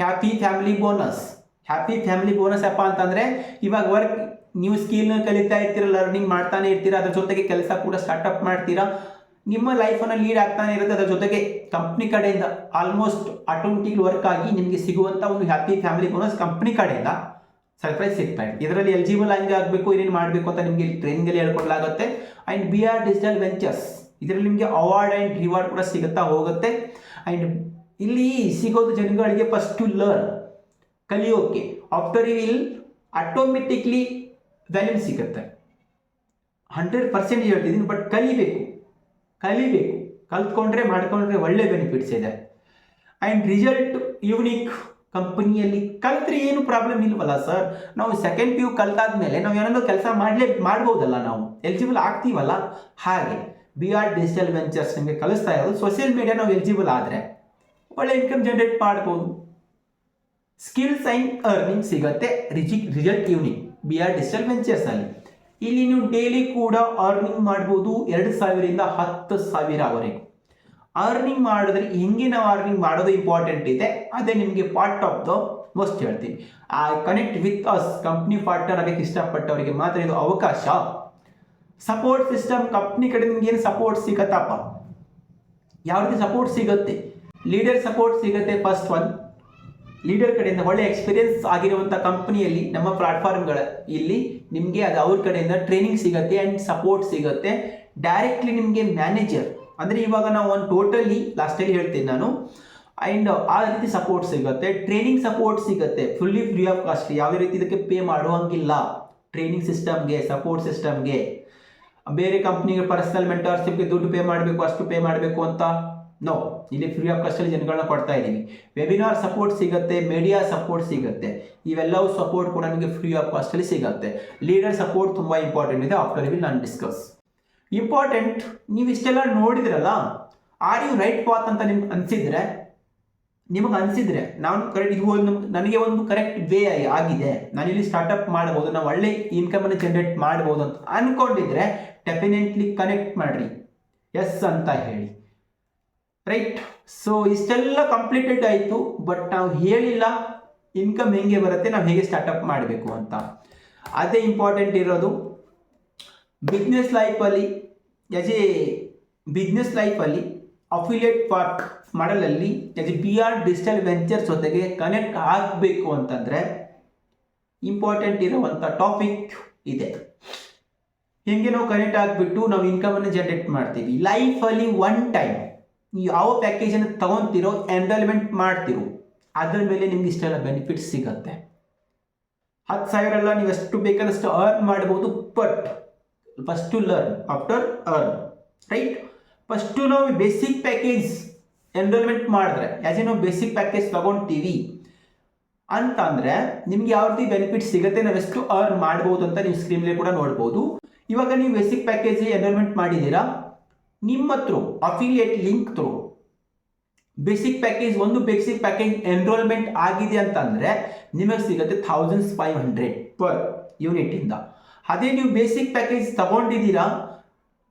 happy family bonus happy family bonus ಅಪ್ಪ ಅಂತಂದರೆ ಇವಾಗ ವರ್ಕ್ ನೀವು ಸ್ಕಿಲ್ನ ಕಲಿತಾ ಇರ್ತೀರ ಲರ್ನಿಂಗ್ ಮಾಡ್ತಾನೆ ಇರ್ತೀರ, ಅದ್ರ ಜೊತೆಗೆ ಕೆಲಸ ಕೂಡ ಸ್ಟಾರ್ಟಪ್ ಮಾಡ್ತೀರಾ, ನಿಮ್ಮ ಲೈಫನ್ನು ಲೀಡ್ ಆಗ್ತಾನೆ ಇರುತ್ತೆ, ಅದರ ಜೊತೆಗೆ ಕಂಪ್ನಿ ಕಡೆಯಿಂದ ಆಲ್ಮೋಸ್ಟ್ ಆಟೋಮೆಟಿಕ್ ವರ್ಕ್ ಆಗಿ ನಿಮಗೆ ಸಿಗುವಂಥ ಒಂದು ಹ್ಯಾಪಿ ಫ್ಯಾಮಿಲಿ ಬೋನಸ್ ಕಂಪ್ನಿ ಕಡೆಯಿಂದ ಸರ್ಪ್ರೈಸ್ ಸಿಗ್ತಾ ಇದೆ. ಇದರಲ್ಲಿ ಎಲಿಜಿಬಲ್ ಹಂಗೆ ಆಗಬೇಕು, ಏನೇನು ಮಾಡಬೇಕು ಅಂತ ನಿಮಗೆ ಟ್ರೈನಿಂಗಲ್ಲಿ ಹೇಳ್ಕೊಡ್ಲಾಗುತ್ತೆ. And B R digital ventures ಇದರಲ್ಲಿ ನಿಮಗೆ ಅವಾರ್ಡ್ ಆ್ಯಂಡ್ ರಿವಾರ್ಡ್ ಕೂಡ ಸಿಗುತ್ತಾ ಹೋಗುತ್ತೆ. ಆ್ಯಂಡ್ ಇಲ್ಲಿ ಸಿಗೋದು ಜನಗಳಿಗೆ ಫಸ್ಟ್ ಟು ಲರ್ನ್ ಕಲಿಯೋಕೆ. After you will automatically value ಸಿಗುತ್ತೆ. ಹಂಡ್ರೆಡ್ ಪರ್ಸೆಂಟ್ ಹೇಳ್ತಿದ್ದೀನಿ ಬಟ್ ಕಲಿಬೇಕು. ಕಲಿಬೇಕು. ಕಲ್ತ್ಕೊಂಡ್ರೆ, ಮಾಡ್ಕೊಂಡ್ರೆ ಒಳ್ಳೆ ಬೆನಿಫಿಟ್ಸ್ ಇದೆ. ಆ್ಯಂಡ್ ರಿಸಲ್ಟ್ ಯೂನಿಕ್ ಕಂಪನಿಯಲ್ಲಿ ಕಲ್ತ್ರೆ ಏನು ಪ್ರಾಬ್ಲಮ್ ಇಲ್ವಲ್ಲ ಸರ್ ನಾವು ಸೆಕೆಂಡ್ ಪಿ ಯು ಕಲ್ತಾದ್ಮೇಲೆ ನಾವು ಏನಾದರೂ ಕೆಲಸ ಮಾಡಲೇ, ಮಾಡ್ಬೋದಲ್ಲ ನಾವು. ಎಲಿಜಿಬಲ್ ಆಗ್ತೀವಲ್ಲ? ಹಾಗೆ. ಬಿ ಆರ್ ಡಿಜಿಟಲ್ ವೆಂಚರ್ಸ್ ನಿಮಗೆ ಕಲಿಸ್ತಾ ಇರೋದು. ಸೋಷಿಯಲ್ ಮೀಡಿಯಾ ನಾವು ಎಲಿಜಿಬಲ್ ಆದರೆ ಒಳ್ಳೆ ಇನ್ಕಮ್ ಜನರೇಟ್ ಮಾಡ್ಬೋದು. ಸ್ಕಿಲ್ಸ್ ಆ್ಯಂಡ್ ಅರ್ನಿಂಗ್ ಸಿಗುತ್ತೆ. ರಿಜಿ result unique B R digital ವೆಂಚರ್ಸಲ್ಲಿ ಇಲ್ಲಿ ನೀವು ಡೈಲಿ ಕೂಡ ಅರ್ನಿಂಗ್ ಮಾಡ್ಬೋದು ಎರಡು ಸಾವಿರದಿಂದ ಹತ್ತು ಸಾವಿರವರೆಗೂ ಅರ್ನಿಂಗ್ ಮಾಡಿದ್ರೆ ಹೆಂಗೆ ನಾವು ಅರ್ನಿಂಗ್ ಮಾಡೋದು ಇಂಪಾರ್ಟೆಂಟ್ ಇದೆ, ಅದೇ ನಿಮಗೆ ಪಾರ್ಟ್ ಆಫ್ ದ ಮೋಸ್ಟ್ ಹೇಳ್ತೀನಿ. ಆ connect with us company partner ಆಗಕ್ಕೆ ಇಷ್ಟಪಟ್ಟವರಿಗೆ ಮಾತ್ರ ಇದು ಅವಕಾಶ. ಸಪೋರ್ಟ್ ಸಿಸ್ಟಮ್ ಕಂಪ್ನಿ ಕಡೆ ನಿಮ್ಗೆ ಏನು ಸಪೋರ್ಟ್ ಸಿಗತ್ತಪ್ಪ? ಯಾವ ರೀತಿ ಸಪೋರ್ಟ್ ಸಿಗುತ್ತೆ? ಲೀಡರ್ ಸಪೋರ್ಟ್ ಸಿಗುತ್ತೆ ಫಸ್ಟ್ ಒನ್ ಲೀಡರ್ ಕಡೆಯಿಂದ ಒಳ್ಳೆ ಎಕ್ಸ್ಪೀರಿಯನ್ಸ್ ಆಗಿರುವಂಥ ಕಂಪ್ನಿಯಲ್ಲಿ ನಮ್ಮ ಪ್ಲಾಟ್ಫಾರ್ಮ್ಗಳ ಇಲ್ಲಿ ನಿಮಗೆ ಅದು ಅವ್ರ ಕಡೆಯಿಂದ ಟ್ರೈನಿಂಗ್ ಸಿಗುತ್ತೆ ಆ್ಯಂಡ್ ಸಪೋರ್ಟ್ ಸಿಗುತ್ತೆ. ಡೈರೆಕ್ಟ್ಲಿ ನಿಮಗೆ ಮ್ಯಾನೇಜರ್ ಅಂದರೆ ಇವಾಗ ನಾವು ಒಂದು ಟೋಟಲಿ ಲಾಸ್ಟಲ್ಲಿ ಹೇಳ್ತೀನಿ ನಾನು. ಆ್ಯಂಡ್ ಆ ರೀತಿ ಸಪೋರ್ಟ್ ಸಿಗುತ್ತೆ. ಟ್ರೈನಿಂಗ್ ಸಪೋರ್ಟ್ ಸಿಗುತ್ತೆ. ಫುಲ್ಲಿ ಫ್ರೀ ಆಫ್ ಕಾಸ್ಟ್ ಯಾವುದೇ ರೀತಿ ಇದಕ್ಕೆ ಪೇ ಮಾಡುವಂಗಿಲ್ಲ. ಟ್ರೈನಿಂಗ್ ಸಿಸ್ಟಮ್ಗೆ ಸಪೋರ್ಟ್ ಸಿಸ್ಟಮ್ಗೆ ಬೇರೆ ಕಂಪ್ನಿಗೆ ಪರ್ಸನಲ್ ಮೆಂಟರ್ಶಿಪ್ಗೆ ದುಡ್ಡು ಪೇ ಮಾಡಬೇಕು, ಅಷ್ಟು ಪೇ ಮಾಡಬೇಕು ಅಂತ? ನೋ ಇಲ್ಲಿ ಫ್ರೀ ಆಫ್ ಕಾಸ್ಟಲ್ಲಿ ಜನಗಳನ್ನ ಕೊಡ್ತಾ ಇದ್ದೀವಿ. ವೆಬಿನಾರ್ ಸಪೋರ್ಟ್ ಸಿಗುತ್ತೆ ಮೀಡಿಯಾ ಸಪೋರ್ಟ್ ಸಿಗುತ್ತೆ. ಇವೆಲ್ಲವೂ ಸಪೋರ್ಟ್ ಕೂಡ ನಿಮಗೆ ಫ್ರೀ ಆಫ್ ಕಾಸ್ಟಲ್ಲಿ ಸಿಗುತ್ತೆ. ಲೀಡರ್ ಸಪೋರ್ಟ್ ತುಂಬ ಇಂಪಾರ್ಟೆಂಟ್ ಇದೆ. ಆಫ್ಟರ್ ವಿಲ್ ನಾನು ಡಿಸ್ಕಸ್ ಇಂಪಾರ್ಟೆಂಟ್ ನೀವು ಇಷ್ಟೆಲ್ಲ ನೋಡಿದ್ರಲ್ಲ? ಆರ್ ಯು ರೈಟ್ ಪಾತ್ ಅಂತ ನಿಮ್ಗೆ ಅನಿಸಿದ್ರೆ, ನಿಮಗೆ ಅನಿಸಿದ್ರೆ, ನಾನು ಕರೆಕ್ಟ್ ಇದು ಒಂದು ನನಗೆ ಒಂದು ಕರೆಕ್ಟ್ ವೇ ಆಗಿದೆ. ನಾನು ಇಲ್ಲಿ ಸ್ಟಾರ್ಟಪ್ ಮಾಡ್ಬೋದು, ನಾವು ಒಳ್ಳೆ ಇನ್ಕಮನ್ನು ಜನರೇಟ್ ಮಾಡ್ಬೋದು ಅಂತ ಅನ್ಕೊಂಡಿದ್ರೆ ಡೆಫಿನೆಟ್ಲಿ ಕನೆಕ್ಟ್ ಮಾಡಿರಿ. ಎಸ್ ಅಂತ ಹೇಳಿ. ರೈಟ್ ಸೊ ಇಷ್ಟೆಲ್ಲ ಕಂಪ್ಲೀಟೆಡ್ ಆಯಿತು ಬಟ್ ನಾವು ಹೇಳಿಲ್ಲ ಇನ್ಕಮ್ ಹೇಗೆ ಬರುತ್ತೆ, ನಾವು ಹೇಗೆ ಸ್ಟಾರ್ಟಪ್ ಮಾಡಬೇಕು ಅಂತ. ಅದೇ ಇಂಪಾರ್ಟೆಂಟ್ ಇರೋದು ಬಿಸ್ನೆಸ್ ಲೈಫಲ್ಲಿ ಎಜ್ ಎ ಬಿಸ್ನೆಸ್ ಲೈಫಲ್ಲಿ affiliate part ಮಾಡಲಲ್ಲಿ as a B R digital ventures ಜೊತೆಗೆ ಕನೆಕ್ಟ್ ಆಗಬೇಕು ಅಂತಂದರೆ ಇಂಪಾರ್ಟೆಂಟ್ ಇರುವಂಥ ಟಾಪಿಕ್ ಇದೆ. ಹೆಂಗೆ ನಾವು ಕನೆಕ್ಟ್ ಆಗಿಬಿಟ್ಟು ನಾವು ಇನ್ಕಮನ್ನು ಜನರೇಟ್ ಮಾಡ್ತೀವಿ? ಲೈಫಲ್ಲಿ ಒನ್ ಟೈಮ್ ಯಾವ ಪ್ಯಾಕೇಜನ್ನು ತಗೊತಿರೋ ಎನ್ರೋಲ್ಮೆಂಟ್ ಮಾಡ್ತಿರೋ, ಅದರ ಮೇಲೆ ನಿಮ್ಗೆ ಇಷ್ಟೆಲ್ಲ ಬೆನಿಫಿಟ್ಸ್ ಸಿಗುತ್ತೆ. ಹತ್ತು ಸಾವಿರ ಎಲ್ಲ ನೀವು ಎಷ್ಟು ಬೇಕಾದಷ್ಟು ಅರ್ನ್ ಮಾಡ್ಬೋದು but first to learn after earn right first ನಾವು ಬೇಸಿಕ್ ಪ್ಯಾಕೇಜ್ ಎನ್ರೋಲ್ಮೆಂಟ್ ಮಾಡಿದ್ರೆ ಆ್ಯಸ್ ನಾವು ಬೇಸಿಕ್ ಪ್ಯಾಕೇಜ್ ತಗೊಳ್ತೀವಿ ಅಂತ ಅಂದರೆ ನಿಮ್ಗೆ ಯಾವ ರೀತಿ ಬೆನಿಫಿಟ್ ಸಿಗುತ್ತೆ, ನಾವು ಎಷ್ಟು ಅರ್ನ್ ಮಾಡ್ಬೋದು ಅಂತ ನೀವು ಸ್ಕ್ರೀನ್ಲೇ ಕೂಡ ನೋಡ್ಬೋದು. ಇವಾಗ ನೀವು ಬೇಸಿಕ್ ಪ್ಯಾಕೇಜ್ ಎನ್ರೋಲ್ಮೆಂಟ್ ಮಾಡಿದ್ದೀರಾ? ನಿಮ್ಮ through affiliate link through basic package ಒಂದು ಬೇಸಿಕ್ ಪ್ಯಾಕೇಜ್ ಎನ್ರೋಲ್ಮೆಂಟ್ ಆಗಿದೆ ಅಂತಂದರೆ ನಿಮಗೆ ಸಿಗುತ್ತೆ ಥೌಸಂಡ್ಸ್ ಫೈವ್ ಹಂಡ್ರೆಡ್ ಪರ್ ಯೂನಿಟಿಂದ ಅದೇ ನೀವು ಬೇಸಿಕ್ ಪ್ಯಾಕೇಜ್ ತಗೊಂಡಿದ್ದೀರಾ,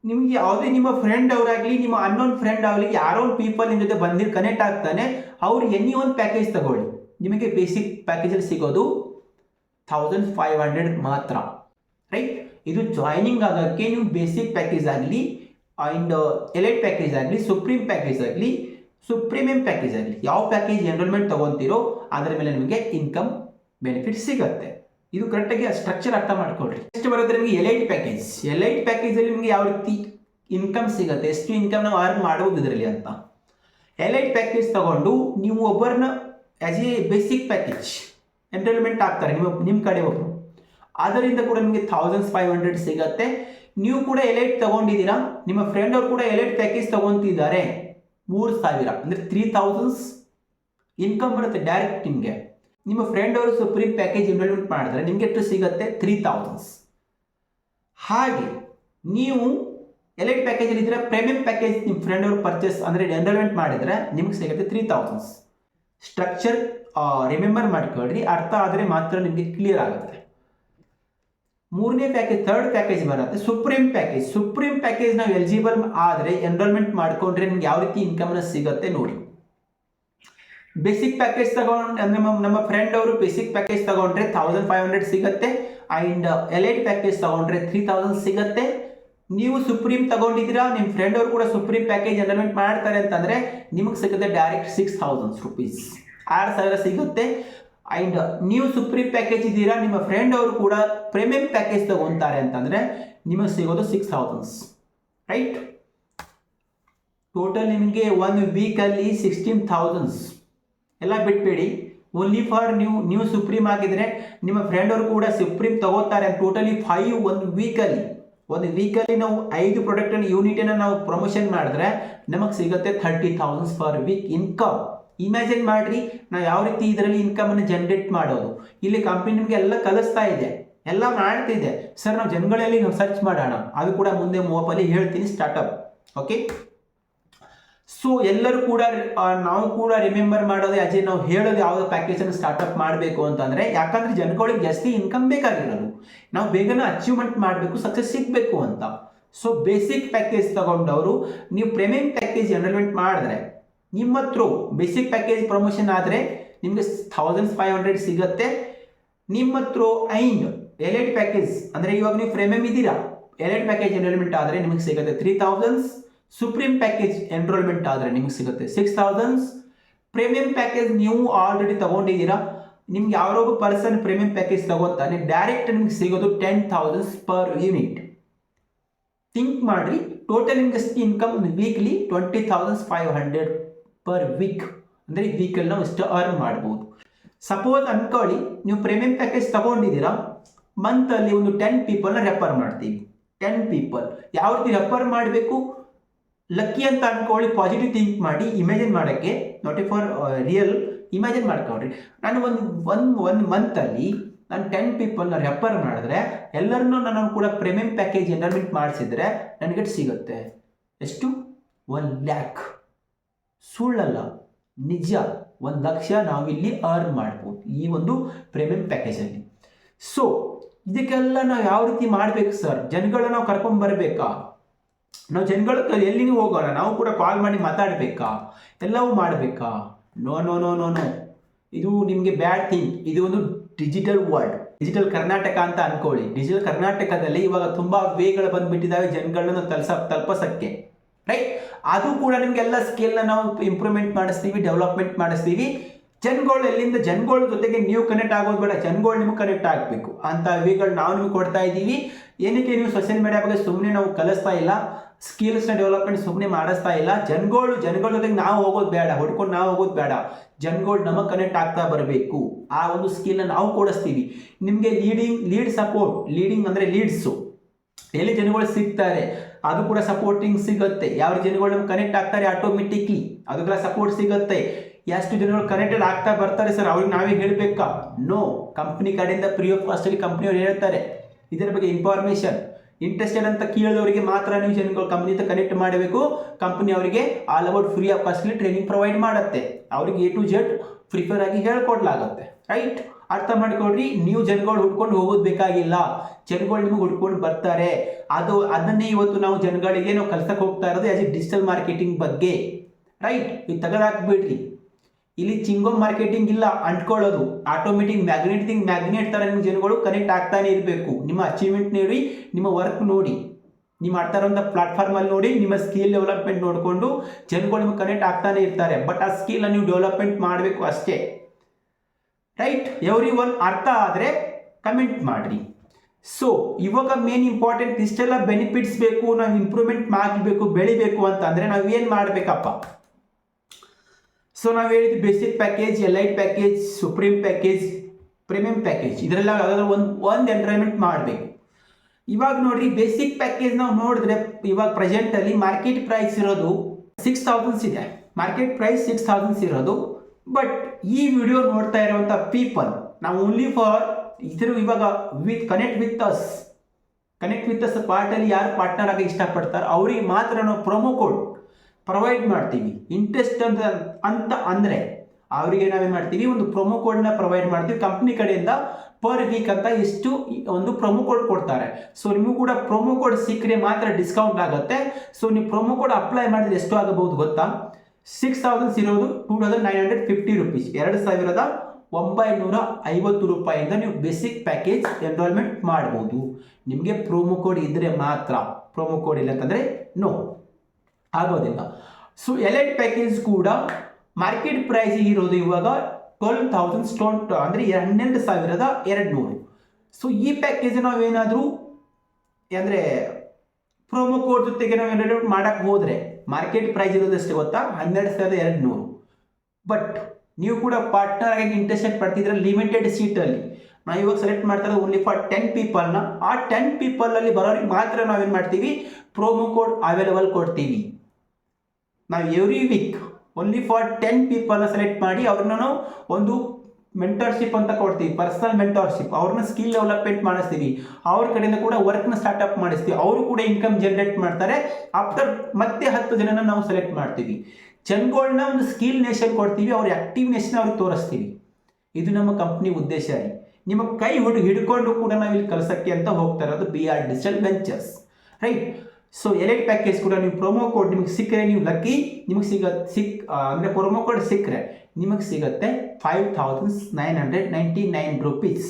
ನಿಮಗೆ ಯಾವುದೇ ನಿಮ್ಮ ಫ್ರೆಂಡ್ ಅವರಾಗಲಿ, ನಿಮ್ಮ ಅನ್ನೋನ್ ಫ್ರೆಂಡ್ ಆಗಲಿ, ಯಾರೋ ಪೀಪಲ್ ನಿಮ್ಮ ಜೊತೆ ಬಂದಿರು ಕನೆಕ್ಟ್ ಆಗ್ತಾನೆ, ಅವ್ರು ಎನಿ ಒಂದು ಪ್ಯಾಕೇಜ್ ತಗೊಳ್ಳಿ. ನಿಮಗೆ ಬೇಸಿಕ್ ಪ್ಯಾಕೇಜಲ್ಲಿ ಸಿಗೋದು ಥೌಸಂಡ್ ಫೈವ್ ಹಂಡ್ರೆಡ್ ಮಾತ್ರ ರೈಟ್ ಇದು ಜಾಯ್ನಿಂಗ್ ಆಗೋಕ್ಕೆ ನೀವು ಬೇಸಿಕ್ ಪ್ಯಾಕೇಜ್ ಆಗಲಿ ಆ್ಯಂಡ್ ಎಲೈಟ್ ಪ್ಯಾಕೇಜ್ ಆಗಲಿ ಸುಪ್ರೀಂ ಪ್ಯಾಕೇಜ್ ಆಗಲಿ ಸುಪ್ರೀಮಿಯಂ ಪ್ಯಾಕೇಜ್ ಆಗಲಿ, ಯಾವ ಪ್ಯಾಕೇಜ್ ಎನ್ರೋಲ್ಮೆಂಟ್ ತಗೊಂತೀರೋ ಅದರ ಮೇಲೆ ನಿಮಗೆ ಇನ್ಕಮ್ ಬೆನಿಫಿಟ್ ಸಿಗುತ್ತೆ. ಇದು ಕರೆಕ್ಟಾಗಿ ಸ್ಟ್ರಕ್ಚರ್ ಅರ್ಥ ಮಾಡ್ಕೊಳ್ರಿ. ನೆಕ್ಸ್ಟ್ ಬರುತ್ತೆ ನಿಮಗೆ ಎಲೈಟ್ ಪ್ಯಾಕೇಜ್ ಎಲೈಟ್ ಪ್ಯಾಕೇಜಲ್ಲಿ ನಿಮಗೆ ಯಾವ ರೀತಿ ಇನ್ಕಮ್ ಸಿಗುತ್ತೆ, ಎಷ್ಟು ಇನ್ಕಮ್ ನಾವು ಅರ್ನ್ ಮಾಡ್ಬೋದು ಇದರಲ್ಲಿ ಅಂತ. ಎಲೈಟ್ ಪ್ಯಾಕೇಜ್ ತಗೊಂಡು ನೀವು ಒಬ್ಬರನ್ನ as a basic package enrollment ಆಗ್ತಾರೆ. ನಿಮ್ಮ ನಿಮ್ಮ ಕಡೆ ಒಬ್ಬರು ಅದರಿಂದ ಕೂಡ ನಿಮಗೆ ಥೌಸಂಡ್ ಫೈವ್ ಹಂಡ್ರೆಡ್ ಸಿಗತ್ತೆ. ನೀವು ಕೂಡ ಎಲೈಟ್ ತೊಗೊಂಡಿದ್ದೀರಾ? ನಿಮ್ಮ ಫ್ರೆಂಡ್ ಅವರು ಕೂಡ ಎಲೈಟ್ ಪ್ಯಾಕೇಜ್ ತಗೊಂತಿದ್ದಾರೆ. ಮೂರು ಸಾವಿರ, ಅಂದರೆ ತ್ರೀ ಥೌಸಂಡ್ಸ್ ಇನ್ಕಮ್ ಬರುತ್ತೆ ಡೈರೆಕ್ಟ್ ನಿಮಗೆ. ನಿಮ್ಮ ಫ್ರೆಂಡ್ ಅವರು ಸುಪ್ರೀಂ ಪ್ಯಾಕೇಜ್ ಇನ್ವೆಲ್ಮೆಂಟ್ ಮಾಡಿದ್ರೆ ನಿಮಗೆ ಎಷ್ಟು ಸಿಗುತ್ತೆ? ತ್ರೀ ಥೌಸಂಡ್ಸ್ ಹಾಗೆ ನೀವು ಎಲೈಟ್ ಪ್ಯಾಕೇಜಲ್ಲಿ ಇದ್ದರೆ ಪ್ರೀಮಿಯಂ ಪ್ಯಾಕೇಜ್ ನಿಮ್ಮ ಫ್ರೆಂಡ್ ಅವರು ಪರ್ಚೇಸ್ ಅಂದರೆ ಎನ್ರೋಲ್ಮೆಂಟ್ ಮಾಡಿದರೆ ನಿಮಗೆ ಸಿಗುತ್ತೆ ತ್ರೀ ಥೌಸಂಡ್ಸ್ ಸ್ಟ್ರಕ್ಚರ್ ರಿಮೆಂಬರ್ ಮಾಡ್ಕೊಳ್ರಿ. ಅರ್ಥ ಆದರೆ ಮಾತ್ರ ನಿಮಗೆ ಕ್ಲಿಯರ್ ಆಗುತ್ತೆ. ಮೂರನೇ ಪ್ಯಾಕೇಜ್ ಥರ್ಡ್ ಪ್ಯಾಕೇಜ್ ಬರುತ್ತೆ. ಸುಪ್ರೀಂ ಪ್ಯಾಕೇಜ್ ಸುಪ್ರೀಂ ಪ್ಯಾಕೇಜ್ ನಾವು ಎಲಿಜಿಬಲ್ ಆದರೆ ಎನ್ರೋಲ್ಮೆಂಟ್ ಮಾಡ್ಕೊಂಡ್ರೆ ನಿಮ್ಗೆ ಯಾವ ರೀತಿ ಇನ್ಕಮ್ನ ಸಿಗುತ್ತೆ ನೋಡಿ. ಬೇಸಿಕ್ ಪ್ಯಾಕೇಜ್ ತಗೊಂಡು ಅಂದರೆ ನಮ್ಮ ಫ್ರೆಂಡ್ ಅವರು ಬೇಸಿಕ್ ಪ್ಯಾಕೇಜ್ ತಗೊಂಡ್ರೆ ತೌಸಂಡ್ ಫೈವ್ ಹಂಡ್ರೆಡ್ ಸಿಗುತ್ತೆ. ಆ್ಯಂಡ್ ಎಲೈಟ್ ಪ್ಯಾಕೇಜ್ ತಗೊಂಡ್ರೆ ತ್ರೀ ತೌಸಂಡ್ ಸಿಗುತ್ತೆ. ನೀವು ಸುಪ್ರೀಂ ತಗೊಂಡಿದ್ದೀರಾ ನಿಮ್ಮ ಫ್ರೆಂಡ್ ಅವರು ಕೂಡ ಸುಪ್ರೀಂ ಪ್ಯಾಕೇಜ್ ಅನೌನ್ಮೆಂಟ್ ಮಾಡ್ತಾರೆ ಅಂತಂದರೆ ನಿಮಗೆ ಸಿಗುತ್ತೆ ಡೈರೆಕ್ಟ್ ಸಿಕ್ಸ್ ಥೌಸಂಡ್ಸ್ ರುಪೀಸ್ ಆರು ಸಾವಿರ ಸಿಗುತ್ತೆ. ಆ್ಯಂಡ್ ನೀವು ಸುಪ್ರೀಂ ಪ್ಯಾಕೇಜ್ ಇದ್ದೀರಾ, ನಿಮ್ಮ ಫ್ರೆಂಡ್ ಅವರು ಕೂಡ ಪ್ರೀಮಿಯಂ ಪ್ಯಾಕೇಜ್ ತಗೊತಾರೆ ಅಂತಂದರೆ ನಿಮಗೆ ಸಿಗೋದು ಸಿಕ್ಸ್ ಥೌಸಂಡ್ಸ್ ರೈಟ್ ಟೋಟಲ್ ನಿಮಗೆ ಒಂದು ವೀಕಲ್ಲಿ ಸಿಕ್ಸ್ಟೀನ್ ಥೌಸಂಡ್ಸ್ ಎಲ್ಲ ಬಿಟ್ಬೇಡಿ. ಓನ್ಲಿ ಫಾರ್ ನೀವು ನೀವು ಸುಪ್ರೀಂ ಆಗಿದ್ರೆ ನಿಮ್ಮ ಫ್ರೆಂಡ್ ಅವರು ಕೂಡ ಸುಪ್ರೀಂ ತಗೋತಾರೆ ಟೋಟಲಿ ಫೈವ್ ಒಂದು ವೀಕಲ್ಲಿ ಒಂದು ವೀಕಲ್ಲಿ ನಾವು ಐದು ಪ್ರಾಡಕ್ಟನ್ನು ಯೂನಿಟನ್ನು ನಾವು ಪ್ರಮೋಷನ್ ಮಾಡಿದ್ರೆ ನಮಗೆ ಸಿಗುತ್ತೆ thirty thousands per week income imagine ಮಾಡಿರಿ, ನಾವು ಯಾವ ರೀತಿ ಇದರಲ್ಲಿ ಇನ್ಕಮನ್ನು ಜನರೇಟ್ ಮಾಡೋದು. ಇಲ್ಲಿ ಕಂಪ್ನಿ ನಿಮಗೆ ಎಲ್ಲ ಕಲಿಸ್ತಾ ಇದೆ, ಎಲ್ಲ ಮಾಡ್ತಿದೆ. ಸರ್ ನಾವು ಜನಗಳಲ್ಲಿ ನಾವು ಸರ್ಚ್ ಮಾಡೋಣ. ಅದು ಕೂಡ ಮುಂದೆ ಮೂವಪ್ಪಲ್ಲಿ ಹೇಳ್ತೀನಿ ಸ್ಟಾರ್ಟಪ್ ಓಕೆ ಸೊ ಎಲ್ಲರೂ ಕೂಡ ನಾವು ಕೂಡ ರಿಮೆಂಬರ್ ಮಾಡೋದು, ಅಜಯ್, ನಾವು ಹೇಳೋದು ಯಾವುದೋ ಪ್ಯಾಕೇಜನ್ನು ಸ್ಟಾರ್ಟಪ್ ಮಾಡಬೇಕು ಅಂತಂದರೆ, ಯಾಕಂದ್ರೆ ಜನಗಳಿಗೆ ಜಾಸ್ತಿ ಇನ್ಕಮ್ ಬೇಕಾಗಿರೋದು. ನಾವು ಬೇಗನೆ ಅಚೀವ್ಮೆಂಟ್ ಮಾಡಬೇಕು ಸಕ್ಸಸ್ ಸಿಗಬೇಕು ಅಂತ. ಸೊ ಬೇಸಿಕ್ ಪ್ಯಾಕೇಜ್ ತಗೊಂಡವರು, ನೀವು ಪ್ರೀಮಿಯಂ ಪ್ಯಾಕೇಜ್ ಎನ್ರೋಲ್ಮೆಂಟ್ ಮಾಡಿದ್ರೆ, ನಿಮ್ಮ ಥ್ರೂ ಬೇಸಿಕ್ ಪ್ಯಾಕೇಜ್ ಪ್ರಮೋಷನ್ ಆದರೆ ನಿಮಗೆ ಥೌಸಂಡ್ ಫೈವ್ ಹಂಡ್ರೆಡ್ ಸಿಗುತ್ತೆ. ನಿಮ್ಮ ಥ್ರೂ ಐನ್ ಎಲೈಟ್ ಪ್ಯಾಕೇಜ್ ಅಂದರೆ ಇವಾಗ ನೀವು ಪ್ರೀಮಿಯಂ ಇದ್ದೀರಾ ಎಲೈಟ್ ಪ್ಯಾಕೇಜ್ ಎನ್ರೋಲ್ಮೆಂಟ್ ಆದರೆ ನಿಮಗೆ ಸಿಗುತ್ತೆ three thousands supreme package enrollment ಆದರೆ ನಿಮಗೆ ಸಿಗುತ್ತೆ ಸಿಕ್ಸ್ ಥೌಸಂಡ್ಸ್ ಪ್ರೀಮಿಯಂ ಪ್ಯಾಕೇಜ್ ನೀವು ಆಲ್ರೆಡಿ ತಗೊಂಡಿದ್ದೀರಾ ನಿಮ್ಗೆ ಯಾರೊಬ್ಬ ಪರ್ಸನ್ ಪ್ರೀಮಿಯಂ ಪ್ಯಾಕೇಜ್ ತಗೋತಾನೆ ಡೈರೆಕ್ಟ್ ನಿಮ್ಗೆ ಸಿಗೋದು ten thousands per unit think ಮಾಡಿರಿ ಟೋಟಲ್ ನಿಮ್ಗೆ ಎಷ್ಟು income weekly twenty thousands five hundred per week ಅಂದರೆ ವೀಕಲ್ಲಿ ನಾವು ಇಷ್ಟು ಅರ್ನ್ ಮಾಡ್ಬೋದು. ಸಪೋಸ್ ಅನ್ಕೊಳ್ಳಿ, ನೀವು ಪ್ರೀಮಿಯಂ ಪ್ಯಾಕೇಜ್ ತಗೊಂಡಿದ್ದೀರಾ ಮಂತಲ್ಲಿ ಒಂದು ಟೆನ್ ಪೀಪಲ್ನ ರೆಫರ್ ಮಾಡ್ತೀವಿ. ಟೆನ್ ಪೀಪಲ್ ಯಾವ ರೀತಿ ರೆಫರ್ ಮಾಡಬೇಕು? ಲಕ್ಕಿ ಅಂತ ಅಂದ್ಕೊಳ್ಳಿ ಪಾಸಿಟಿವ್ ಥಿಂಕ್ ಮಾಡಿ ಇಮ್ಯಾಜಿನ್ ಮಾಡೋಕ್ಕೆ ನಾಟ್ ಫಾರ್ ರಿಯಲ್ ಇಮ್ಯಾಜಿನ್ ಮಾಡ್ಕೊಳ್ರಿ ನಾನು ಒಂದು ಒನ್ ಒನ್ ಮಂತಲ್ಲಿ ನಾನು ಟೆನ್ ಪೀಪಲ್ನ ರೆಫರ್ ಮಾಡಿದ್ರೆ ಎಲ್ಲರನ್ನೂ ನಾನು ಕೂಡ ಪ್ರೀಮಿಯಂ ಪ್ಯಾಕೇಜ್ ಎನ್ರೋಲ್ಮೆಂಟ್ ಮಾಡಿಸಿದ್ರೆ ನನಗೆ ಸಿಗುತ್ತೆ. ಎಷ್ಟು? ಒನ್ ಲ್ಯಾಕ್. ಸುಳ್ಳಲ್ಲ. ನಿಜ. ಒಂದು ಲಕ್ಷ ನಾವಿಲ್ಲಿ ಅರ್ನ್ ಮಾಡ್ಬೋದು ಈ ಒಂದು ಪ್ರೀಮಿಯಂ ಪ್ಯಾಕೇಜಲ್ಲಿ ಸೊ ಇದಕ್ಕೆಲ್ಲ ನಾವು ಯಾವ ರೀತಿ ಮಾಡಬೇಕು ಸರ್ ಜನಗಳನ್ನ ನಾವು ಬರಬೇಕಾ? ನಾವು ಜನಗಳ ಎಲ್ಲಿನೂ ಹೋಗೋಣ? ನಾವು ಕೂಡ ಕಾಲ್ ಮಾಡಿ ಮಾತಾಡಬೇಕಾ? ಎಲ್ಲವೂ ಮಾಡಬೇಕಾ? No no no no no ಇದು ನಿಮಗೆ ಬ್ಯಾಡ್ ಥಿಂಗ್ ಇದು ಒಂದು ಡಿಜಿಟಲ್ ವರ್ಲ್ಡ್ ಡಿಜಿಟಲ್ ಕರ್ನಾಟಕ ಅಂತ ಅನ್ಕೊಳ್ಳಿ. ಡಿಜಿಟಲ್ ಕರ್ನಾಟಕದಲ್ಲಿ ಇವಾಗ ತುಂಬಾ ವೇಗಳು ಬಂದ್ಬಿಟ್ಟಿದ್ದಾವೆ ಜನಗಳನ್ನ ತಲ್ಸ, ತಲ್ಪಸಕ್ಕೆ. ರೈಟ್ ಅದು ಕೂಡ ನಿಮಗೆಲ್ಲ ಸ್ಕಿಲ್ನ ನಾವು ಇಂಪ್ರೂವ್ಮೆಂಟ್ ಮಾಡಿಸ್ತೀವಿ ಡೆವಲಪ್ಮೆಂಟ್ ಮಾಡಿಸ್ತೀವಿ. ಜನಗಳು ಎಲ್ಲಿಂದ, ಜನಗಳ ಜೊತೆಗೆ ನೀವು ಕನೆಕ್ಟ್ ಆಗೋದು ಬೇಡ. ಜನಗಳು ನಿಮ್ಗೆ ಕನೆಕ್ಟ್ ಆಗಬೇಕು. ಅಂತ ವೇಗಳು ನಾವು ನಿಮ್ಗೆ ಕೊಡ್ತಾ ಇದ್ದೀವಿ ಏನಕ್ಕೆ ನೀವು ಸೋಷಿಯಲ್ ಮೀಡಿಯಾ ಬಗ್ಗೆ ಸುಮ್ಮನೆ ನಾವು ಕಲಿಸ್ತಾ ಇಲ್ಲ? ಸ್ಕಿಲ್ಸ್ನ ಡೆವಲಪ್ಮೆಂಟ್ ಸುಮ್ಮನೆ ಮಾಡಿಸ್ತಾ ಇಲ್ಲ. ಜನಗಳು, ಜನಗಳ ಜೊತೆಗೆ ನಾವು ಹೋಗೋದು ಬೇಡ. ಹೊಡ್ಕೊಂಡು ನಾವು ಹೋಗೋದು ಬೇಡ. ಜನಗಳು ನಮಗೆ ಕನೆಕ್ಟ್ ಆಗ್ತಾ ಬರಬೇಕು. ಆ ಒಂದು ಸ್ಕಿಲ್ನ ನಾವು ಕೊಡಿಸ್ತೀವಿ. ನಿಮಗೆ ಲೀಡಿಂಗ್ ಲೀಡ್ ಸಪೋರ್ಟ್ ಲೀಡಿಂಗ್ ಅಂದರೆ ಲೀಡ್ಸು ಎಲ್ಲಿ ಜನಗಳು ಸಿಗ್ತಾರೆ, ಅದು ಕೂಡ ಸಪೋರ್ಟಿಂಗ್ ಸಿಗುತ್ತೆ. ಯಾವ ಜನಗಳು ನಮ್ಗೆ ಕನೆಕ್ಟ್ ಆಗ್ತಾರೆ ಆಟೋಮೆಟಿಕ್ಲಿ ಕೂಡ ಸಪೋರ್ಟ್ ಸಿಗುತ್ತೆ. ಎಷ್ಟು ಜನಗಳು ಕನೆಕ್ಟೆಡ್ ಆಗ್ತಾ ಬರ್ತಾರೆ ಸರ್? ಅವ್ರಿಗೆ ನಾವೇ ಹೇಳಬೇಕಾ? ನೋ ಕಂಪ್ನಿ ಕಡೆಯಿಂದ ಪ್ರಿಯೋ ಆಫ್ ಕಾಸ್ಟಲ್ಲಿ ಕಂಪ್ನಿಯವ್ರು ಹೇಳ್ತಾರೆ. ಇದರ ಬಗ್ಗೆ ಇನ್ಫಾರ್ಮೇಷನ್ ಇಂಟ್ರೆಸ್ಟೆಡ್ ಅಂತ ಕೇಳಿದವರಿಗೆ ಮಾತ್ರ ನೀವು ಜನಗಳು ಕಂಪ್ನಿ ಕನೆಕ್ಟ್ ಮಾಡಬೇಕು. ಕಂಪ್ನಿ ಅವರಿಗೆ all about free of costly training provide ಮಾಡುತ್ತೆ. ಅವ್ರಿಗೆ ಎ ಟು ಜೆಡ್ ಪ್ರಿಫರ್ ಆಗಿ ಹೇಳ್ಕೊಡ್ಲಾಗುತ್ತೆ. ರೈಟ್ ಅರ್ಥ ಮಾಡ್ಕೊಡ್ರಿ ನೀವು ಜನಗಳು ಹುಡ್ಕೊಂಡು ಹೋಗೋದು ಬೇಕಾಗಿಲ್ಲ. ಜನಗಳು ನಿಮಗೆ ಹುಡ್ಕೊಂಡು ಬರ್ತಾರೆ. ಅದು, ಅದನ್ನೇ ಇವತ್ತು ನಾವು ಜನಗಳಿಗೆ ನಾವು ಕಲ್ಸಕ್ಕೆ ಹೋಗ್ತಾ ಇರೋದು ಆಸ್ ಎ ಡಿಜಿಟಲ್ ಮಾರ್ಕೆಟಿಂಗ್ ಬಗ್ಗೆ. ರೈಟ್ ಇದು ತೆಗೆದಾಕ್ಬಿಡ್ರಿ ಇಲ್ಲಿ ಚಿಂಗೋಮ್ ಮಾರ್ಕೆಟಿಂಗ್ ಇಲ್ಲ ಅಂಟ್ಕೊಳ್ಳೋದು. ಆಟೋಮೆಟಿಕ್ ಮ್ಯಾಗ್ನೆಟಿಕ್ ಮ್ಯಾಗ್ನೆಟ್ ಥರ ನಿಮ್ಮ ಜನಗಳು ಕನೆಕ್ಟ್ ಆಗ್ತಾನೆ ಇರಬೇಕು. ನಿಮ್ಮ ಅಚೀವ್ಮೆಂಟ್ ನೋಡಿ, ನಿಮ್ಮ ವರ್ಕ್ ನೋಡಿ. ನೀವು ಮಾಡ್ತಾ ಇರೋಂಥ ಪ್ಲಾಟ್ಫಾರ್ಮಲ್ಲಿ ನೋಡಿ, ನಿಮ್ಮ ಸ್ಕಿಲ್ ಡೆವಲಪ್ಮೆಂಟ್ ನೋಡಿಕೊಂಡು ಜನಗಳು ನಿಮಗೆ ಕನೆಕ್ಟ್ ಆಗ್ತಾನೆ ಇರ್ತಾರೆ. ಬಟ್ ಆ ಸ್ಕಿಲ್ ನೀವು ಡೆವಲಪ್ಮೆಂಟ್ ಮಾಡಬೇಕು ಅಷ್ಟೇ. ರೈಟ್ ಎವ್ರಿ ಒನ್ ಅರ್ಥ ಆದರೆ ಕಮೆಂಟ್ ಮಾಡಿರಿ. ಸೊ ಇವಾಗ ಮೇನ್ ಇಂಪಾರ್ಟೆಂಟ್ ಇಷ್ಟೆಲ್ಲ ಬೆನಿಫಿಟ್ಸ್ ಬೇಕು, ನಾವು ಇಂಪ್ರೂವ್ಮೆಂಟ್ ಮಾಡಬೇಕು, ಬೆಳಿಬೇಕು ಅಂತ ಅಂದರೆ ನಾವು ಏನು ಮಾಡಬೇಕಪ್ಪ? ಸೊ ನಾವು ಹೇಳಿದ್ವಿ basic package elite package supreme package premium package ಇದರೆಲ್ಲ ಯಾವುದಾದ್ರು ಒಂದು ಒಂದು ಎಂಟ್ರೈನ್ಮೆಂಟ್ ಮಾಡಬೇಕು. ಇವಾಗ ನೋಡ್ರಿ ಬೇಸಿಕ್ ಪ್ಯಾಕೇಜ್ ನಾವು ನೋಡಿದ್ರೆ, ಇವಾಗ ಪ್ರೆಸೆಂಟಲ್ಲಿ ಮಾರ್ಕೆಟ್ ಪ್ರೈಸ್ ಇರೋದು ಸಿಕ್ಸ್ ಥೌಸಂಡ್ಸ್ ಇದೆ. ಮಾರ್ಕೆಟ್ ಪ್ರೈಸ್ ಸಿಕ್ಸ್ ಥೌಸಂಡ್ಸ್ ಇರೋದು. ಬಟ್ ಈ ವಿಡಿಯೋ ನೋಡ್ತಾ ಇರುವಂಥ ಪೀಪಲ್ ನಾವು ಓನ್ಲಿ ಫಾರ್ ಇದ್ರ ಇವಾಗ with connect with us connect with us ಪಾರ್ಟಲ್ಲಿ ಯಾರು ಪಾರ್ಟ್ನರ್ ಆಗಿ ಇಷ್ಟಪಡ್ತಾರೆ, ಅವ್ರಿಗೆ ಮಾತ್ರ ನಾವು ಪ್ರೊಮೋ ಕೋಡ್ ಪ್ರೊವೈಡ್ ಮಾಡ್ತೀವಿ. ಇಂಟ್ರೆಸ್ಟ್ ಅಂತ ಅಂತ ಅಂದರೆ ಅವರಿಗೆ ನಾವೇನು ಮಾಡ್ತೀವಿ, ಒಂದು ಪ್ರೊಮೋ ಕೋಡ್ನ ಪ್ರೊವೈಡ್ ಮಾಡ್ತೀವಿ. ಕಂಪ್ನಿ ಕಡೆಯಿಂದ ಪರ್ ವೀಕ್ ಅಂತ ಇಷ್ಟು ಒಂದು ಪ್ರೊಮೋ ಕೋಡ್ ಕೊಡ್ತಾರೆ. ಸೊ ನಿಮಗೂ ಕೂಡ ಪ್ರೊಮೋ ಕೋಡ್ ಸಿಕ್ಕರೆ ಮಾತ್ರ ಡಿಸ್ಕೌಂಟ್ ಆಗುತ್ತೆ. ಸೊ ನೀವು ಪ್ರೊಮೋ ಕೋಡ್ ಅಪ್ಲೈ ಮಾಡಿದ್ರೆ ಎಷ್ಟು ಆಗಬಹುದು ಗೊತ್ತಾ? ಸಿಕ್ಸ್ ತೌಸಂಡ್ಸ್ ಇರೋದು two thousand nine hundred fifty rupees ಎರಡು ಸಾವಿರದ ಒಂಬೈನೂರ ಐವತ್ತು ರೂಪಾಯಿಂದ ನೀವು ಬೇಸಿಕ್ ಪ್ಯಾಕೇಜ್ ಎನ್ರೋಲ್ಮೆಂಟ್ ಮಾಡ್ಬೋದು. ನಿಮಗೆ ಪ್ರೊಮೋ ಕೋಡ್ ಇದ್ದರೆ ಮಾತ್ರ. ಪ್ರೊಮೋ ಕೋಡ್ ಇಲ್ಲ ಅಂತಂದರೆ ನೋ ಆಗೋದಿಲ್ಲ. ಸೊ ಎಲೈಟ್ ಪ್ಯಾಕೇಜ್ ಕೂಡ ಮಾರ್ಕೆಟ್ ಪ್ರೈಸ್ ಇರೋದು ಇವಾಗ ಟ್ವೆಲ್ ತೌಸಂಡ್ ಸ್ಟೋನ್ ಅಂದರೆ ಹನ್ನೆರಡು ಸಾವಿರದ ಎರಡು ನೂರು ಸೊ ಈ ಪ್ಯಾಕೇಜ್ ನಾವೇನಾದರೂ, ಅಂದರೆ ಪ್ರೊಮೋ ಕೋಡ್ ಜೊತೆಗೆ ನಾವು ಎಡೌಟ್ ಮಾಡೋಕ್ಕೆ ಹೋದರೆ ಮಾರ್ಕೆಟ್ ಪ್ರೈಸ್ ಇರೋದಷ್ಟೇ ಗೊತ್ತಾ? ಹನ್ನೆರಡು ಸಾವಿರದ ಎರಡು ನೂರು ಬಟ್ ನೀವು ಕೂಡ ಪಾರ್ಟ್ನರ್ ಆಗಿ ಇಂಟ್ರೆಸ್ಟ್ ಪಡ್ತಿದ್ರೆ ಲಿಮಿಟೆಡ್ ಸೀಟಲ್ಲಿ ನಾವು ಇವಾಗ ಸೆಲೆಕ್ಟ್ ಮಾಡ್ತಾ ಇರೋದು ಓನ್ಲಿ ಫಾರ್ ಟೆನ್ ಪೀಪಲ್ನ ಆ ಟೆನ್ ಪೀಪಲಲ್ಲಿ ಬರೋರಿಗೆ ಮಾತ್ರ ನಾವೇನು ಮಾಡ್ತೀವಿ? ಪ್ರೋಮೋ ಕೋಡ್ ಅವೈಲೇಬಲ್ ಕೊಡ್ತೀವಿ. ನಾವು every week only for ten ಪೀಪಲ್ನ select ಮಾಡಿ ಅವ್ರನ್ನ ನಾವು ಒಂದು ಮೆಂಟರ್ಶಿಪ್ ಅಂತ ಕೊಡ್ತೀವಿ ಪರ್ಸನಲ್ ಮೆಂಟರ್ಶಿಪ್ ಅವ್ರನ್ನ ಸ್ಕಿಲ್ ಡೆವಲಪ್ಮೆಂಟ್ ಮಾಡಿಸ್ತೀವಿ. ಅವ್ರ ಕಡೆಯಿಂದ ಕೂಡ ವರ್ಕ್ನ ಸ್ಟಾರ್ಟ್ಅಪ್ ಮಾಡಿಸ್ತೀವಿ. ಅವರು ಕೂಡ ಇನ್ಕಮ್ ಜನರೇಟ್ ಮಾಡ್ತಾರೆ. ಆಫ್ಟರ್ ಮತ್ತೆ ಹತ್ತು ಜನನ ನಾವು ಸೆಲೆಕ್ಟ್ ಮಾಡ್ತೀವಿ. ಜನಗಳನ್ನ ಒಂದು ಸ್ಕಿಲ್ ನೇಷನ್ ಕೊಡ್ತೀವಿ, ಅವ್ರ ಆ್ಯಕ್ಟಿವ್ನೆಸ್ನ ಅವ್ರಿಗೆ ತೋರಿಸ್ತೀವಿ. ಇದು ನಮ್ಮ ಕಂಪ್ನಿ ಉದ್ದೇಶ ರೀ. ನಿಮ್ಮ ಕೈ ಹುಡು ಹಿಡ್ಕೊಂಡು ಕೂಡ ನಾವು ಇಲ್ಲಿ ಕಲಸಕ್ಕೆ ಅಂತ ಹೋಗ್ತಾ ಇರೋದು B R digital ventures right so elite package ಕೂಡ ನೀವು ಪ್ರೊಮೋ ಕೋಡ್ ನಿಮಗೆ ಸಿಕ್ಕರೆ ನೀವು ಲಕ್ಕಿ ನಿಮಗೆ ಸಿಗ, ಸಿಕ್ ಅಂದರೆ ಪ್ರೊಮೋ ಕೋಡ್ ಸಿಕ್ಕರೆ ನಿಮಗೆ ಸಿಗುತ್ತೆ five thousands nine hundred ninety nine rupees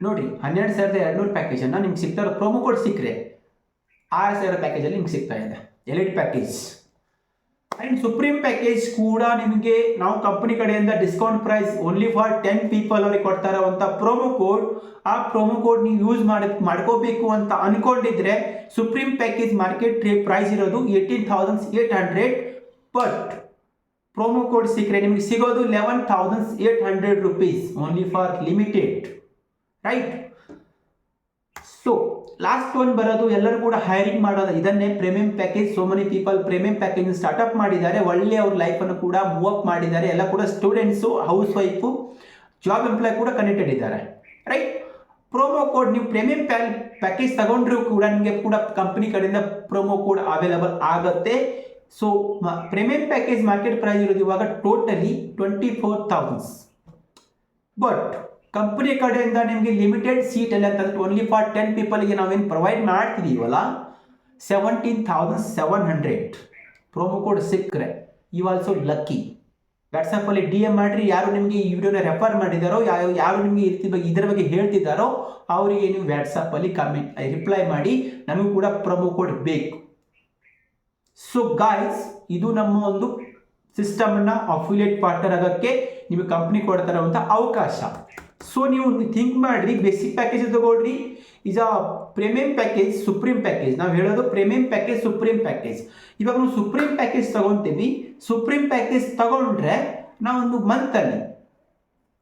ನೋಡಿ, ಹನ್ನೆರಡು ಸಾವಿರದ ಎರಡುನೂರು ಪ್ಯಾಕೇಜನ್ನು ನಿಮ್ಗೆ ಸಿಗ್ತಾ ಇರೋ ಪ್ರೊಮೋ ಕೋಡ್ ಸಿಕ್ಕರೆ ಆರು ಸಾವಿರ ಪ್ಯಾಕೇಜಲ್ಲಿ ನಿಮ್ಗೆ ಸಿಗ್ತಾ ಇದೆ elite package and supreme package ಕೂಡ ನಿಮಗೆ ನಾವು ಕಂಪನಿ ಕಡೆಯಿಂದ discount price only for ten people ಅವ್ರಿಗೆ ಕೊಡ್ತಾ ಇರೋವಂಥ ಪ್ರೋಮೋ ಕೋಡ್ ಆ ಪ್ರೋಮೋ ಕೋಡ್ ನೀವು ಯೂಸ್ ಮಾಡಿ, ಮಾಡ್ಕೋಬೇಕು ಅಂತ ಅನ್ಕೊಂಡಿದ್ರೆ ಸುಪ್ರೀಂ ಪ್ಯಾಕೇಜ್ ಮಾರ್ಕೆಟ್ ಪ್ರೈಸ್ ಇರೋದು eighteen thousands eight hundred but promo code ಸಿಕ್ಕರೆ ನಿಮಗೆ ಸಿಗೋದು eleven thousands eight hundred rupees only for limited right last one ಬರೋದು ಎಲ್ಲರೂ ಕೂಡ ಹೈರಿಂಗ್ ಮಾಡೋದು. ಇದನ್ನೇ premium package so many people premium package startup ಮಾಡಿದ್ದಾರೆ. ಒಳ್ಳೆ ಅವ್ರ ಲೈಫನ್ನು ಕೂಡ ಮೂವ್ ಅಪ್ ಮಾಡಿದ್ದಾರೆ. ಎಲ್ಲ ಕೂಡ students house wife job employ ಕೂಡ ಕನೆಕ್ಟೆಡ್ ಇದ್ದಾರೆ. ರೈಟ್ ಪ್ರೋಮೋ ಕೋಡ್ ನೀವು ಪ್ರೀಮಿಯಂ ಪ್ಯಾಕೇಜ್ ತಗೊಂಡ್ರೂ ಕೂಡ ನಿಮಗೆ ಕೂಡ ಕಂಪ್ನಿ ಕಡೆಯಿಂದ ಪ್ರೋಮೋ ಕೋಡ್ ಅವೈಲಬಲ್ ಆಗುತ್ತೆ. So premium package market price ಇರೋದು ಇವಾಗ totally twenty four thousands but company ಕಡೆಯಿಂದ ನಿಮಗೆ ಲಿಮಿಟೆಡ್ ಸೀಟ್ ಅಲ್ಲಿ ಅಂತಂದ್ರೆ ಓನ್ಲಿ ಫಾರ್ ಟೆನ್ ಪೀಪಲ್ಗೆ ನಾವೇನು provide ಮಾಡ್ತಿದ್ದೀವಲ್ಲ seventeen thousand seven hundred promo code ಸಿಕ್ಕರೆ. ಯು ಆಲ್ಸೋ ಲಕ್ಕಿ ವಾಟ್ಸಪ್ಪಲ್ಲಿ ಡಿ ಎಂ ಮಾಡಿರಿ, ಯಾರು ನಿಮಗೆ ಈ ವಿಡಿಯೋನ ರೆಫರ್ ಮಾಡಿದಾರೋ, ಯಾವ ಯಾರು ನಿಮಗೆ ಇರ್ತಿ ಬಗ್ಗೆ ಇದರ ಬಗ್ಗೆ ಹೇಳ್ತಿದ್ದಾರೋ ಅವರಿಗೆ ನೀವು ವ್ಯಾಟ್ಸಪ್ಪಲ್ಲಿ ಕಮೆಂಟ್ ರಿಪ್ಲೈ ಮಾಡಿ, ನಮಗೂ ಕೂಡ ಪ್ರೊಮೋ ಕೋಡ್ ಬೇಕು. ಸೊ ಗಾಯ್ಸ್ ಇದು ನಮ್ಮ ಒಂದು ಸಿಸ್ಟಮ್ನ ಅಫಿಲಿಯೇಟ್ ಪಾರ್ಟ್ನರ್ ಆಗೋಕ್ಕೆ ನಿಮಗೆ ಕಂಪ್ನಿ ಕೊಡ್ತಾ ಇರುವಂಥ ಅವಕಾಶ. ಸೊ ನೀವು ಥಿಂಕ್ ಮಾಡಿರಿ ಬೇಸಿಕ್ ಪ್ಯಾಕೇಜ್ ತಗೊಳ್ರಿ. ಅ ಪ್ರೀಮಿಯಂ ಪ್ಯಾಕೇಜ್ ಸುಪ್ರೀಂ ಪ್ಯಾಕೇಜ್ ನಾವು ಹೇಳೋದು ಪ್ರೀಮಿಯಂ ಪ್ಯಾಕೇಜ್ ಸುಪ್ರೀಂ ಪ್ಯಾಕೇಜ್ ಇವಾಗ ನಾವು ಸುಪ್ರೀಂ ಪ್ಯಾಕೇಜ್ ತಗೊತೀವಿ. ಸುಪ್ರೀಂ ಪ್ಯಾಕೇಜ್ ತಗೊಂಡ್ರೆ ನಾವೊಂದು ಮಂತಲ್ಲಿ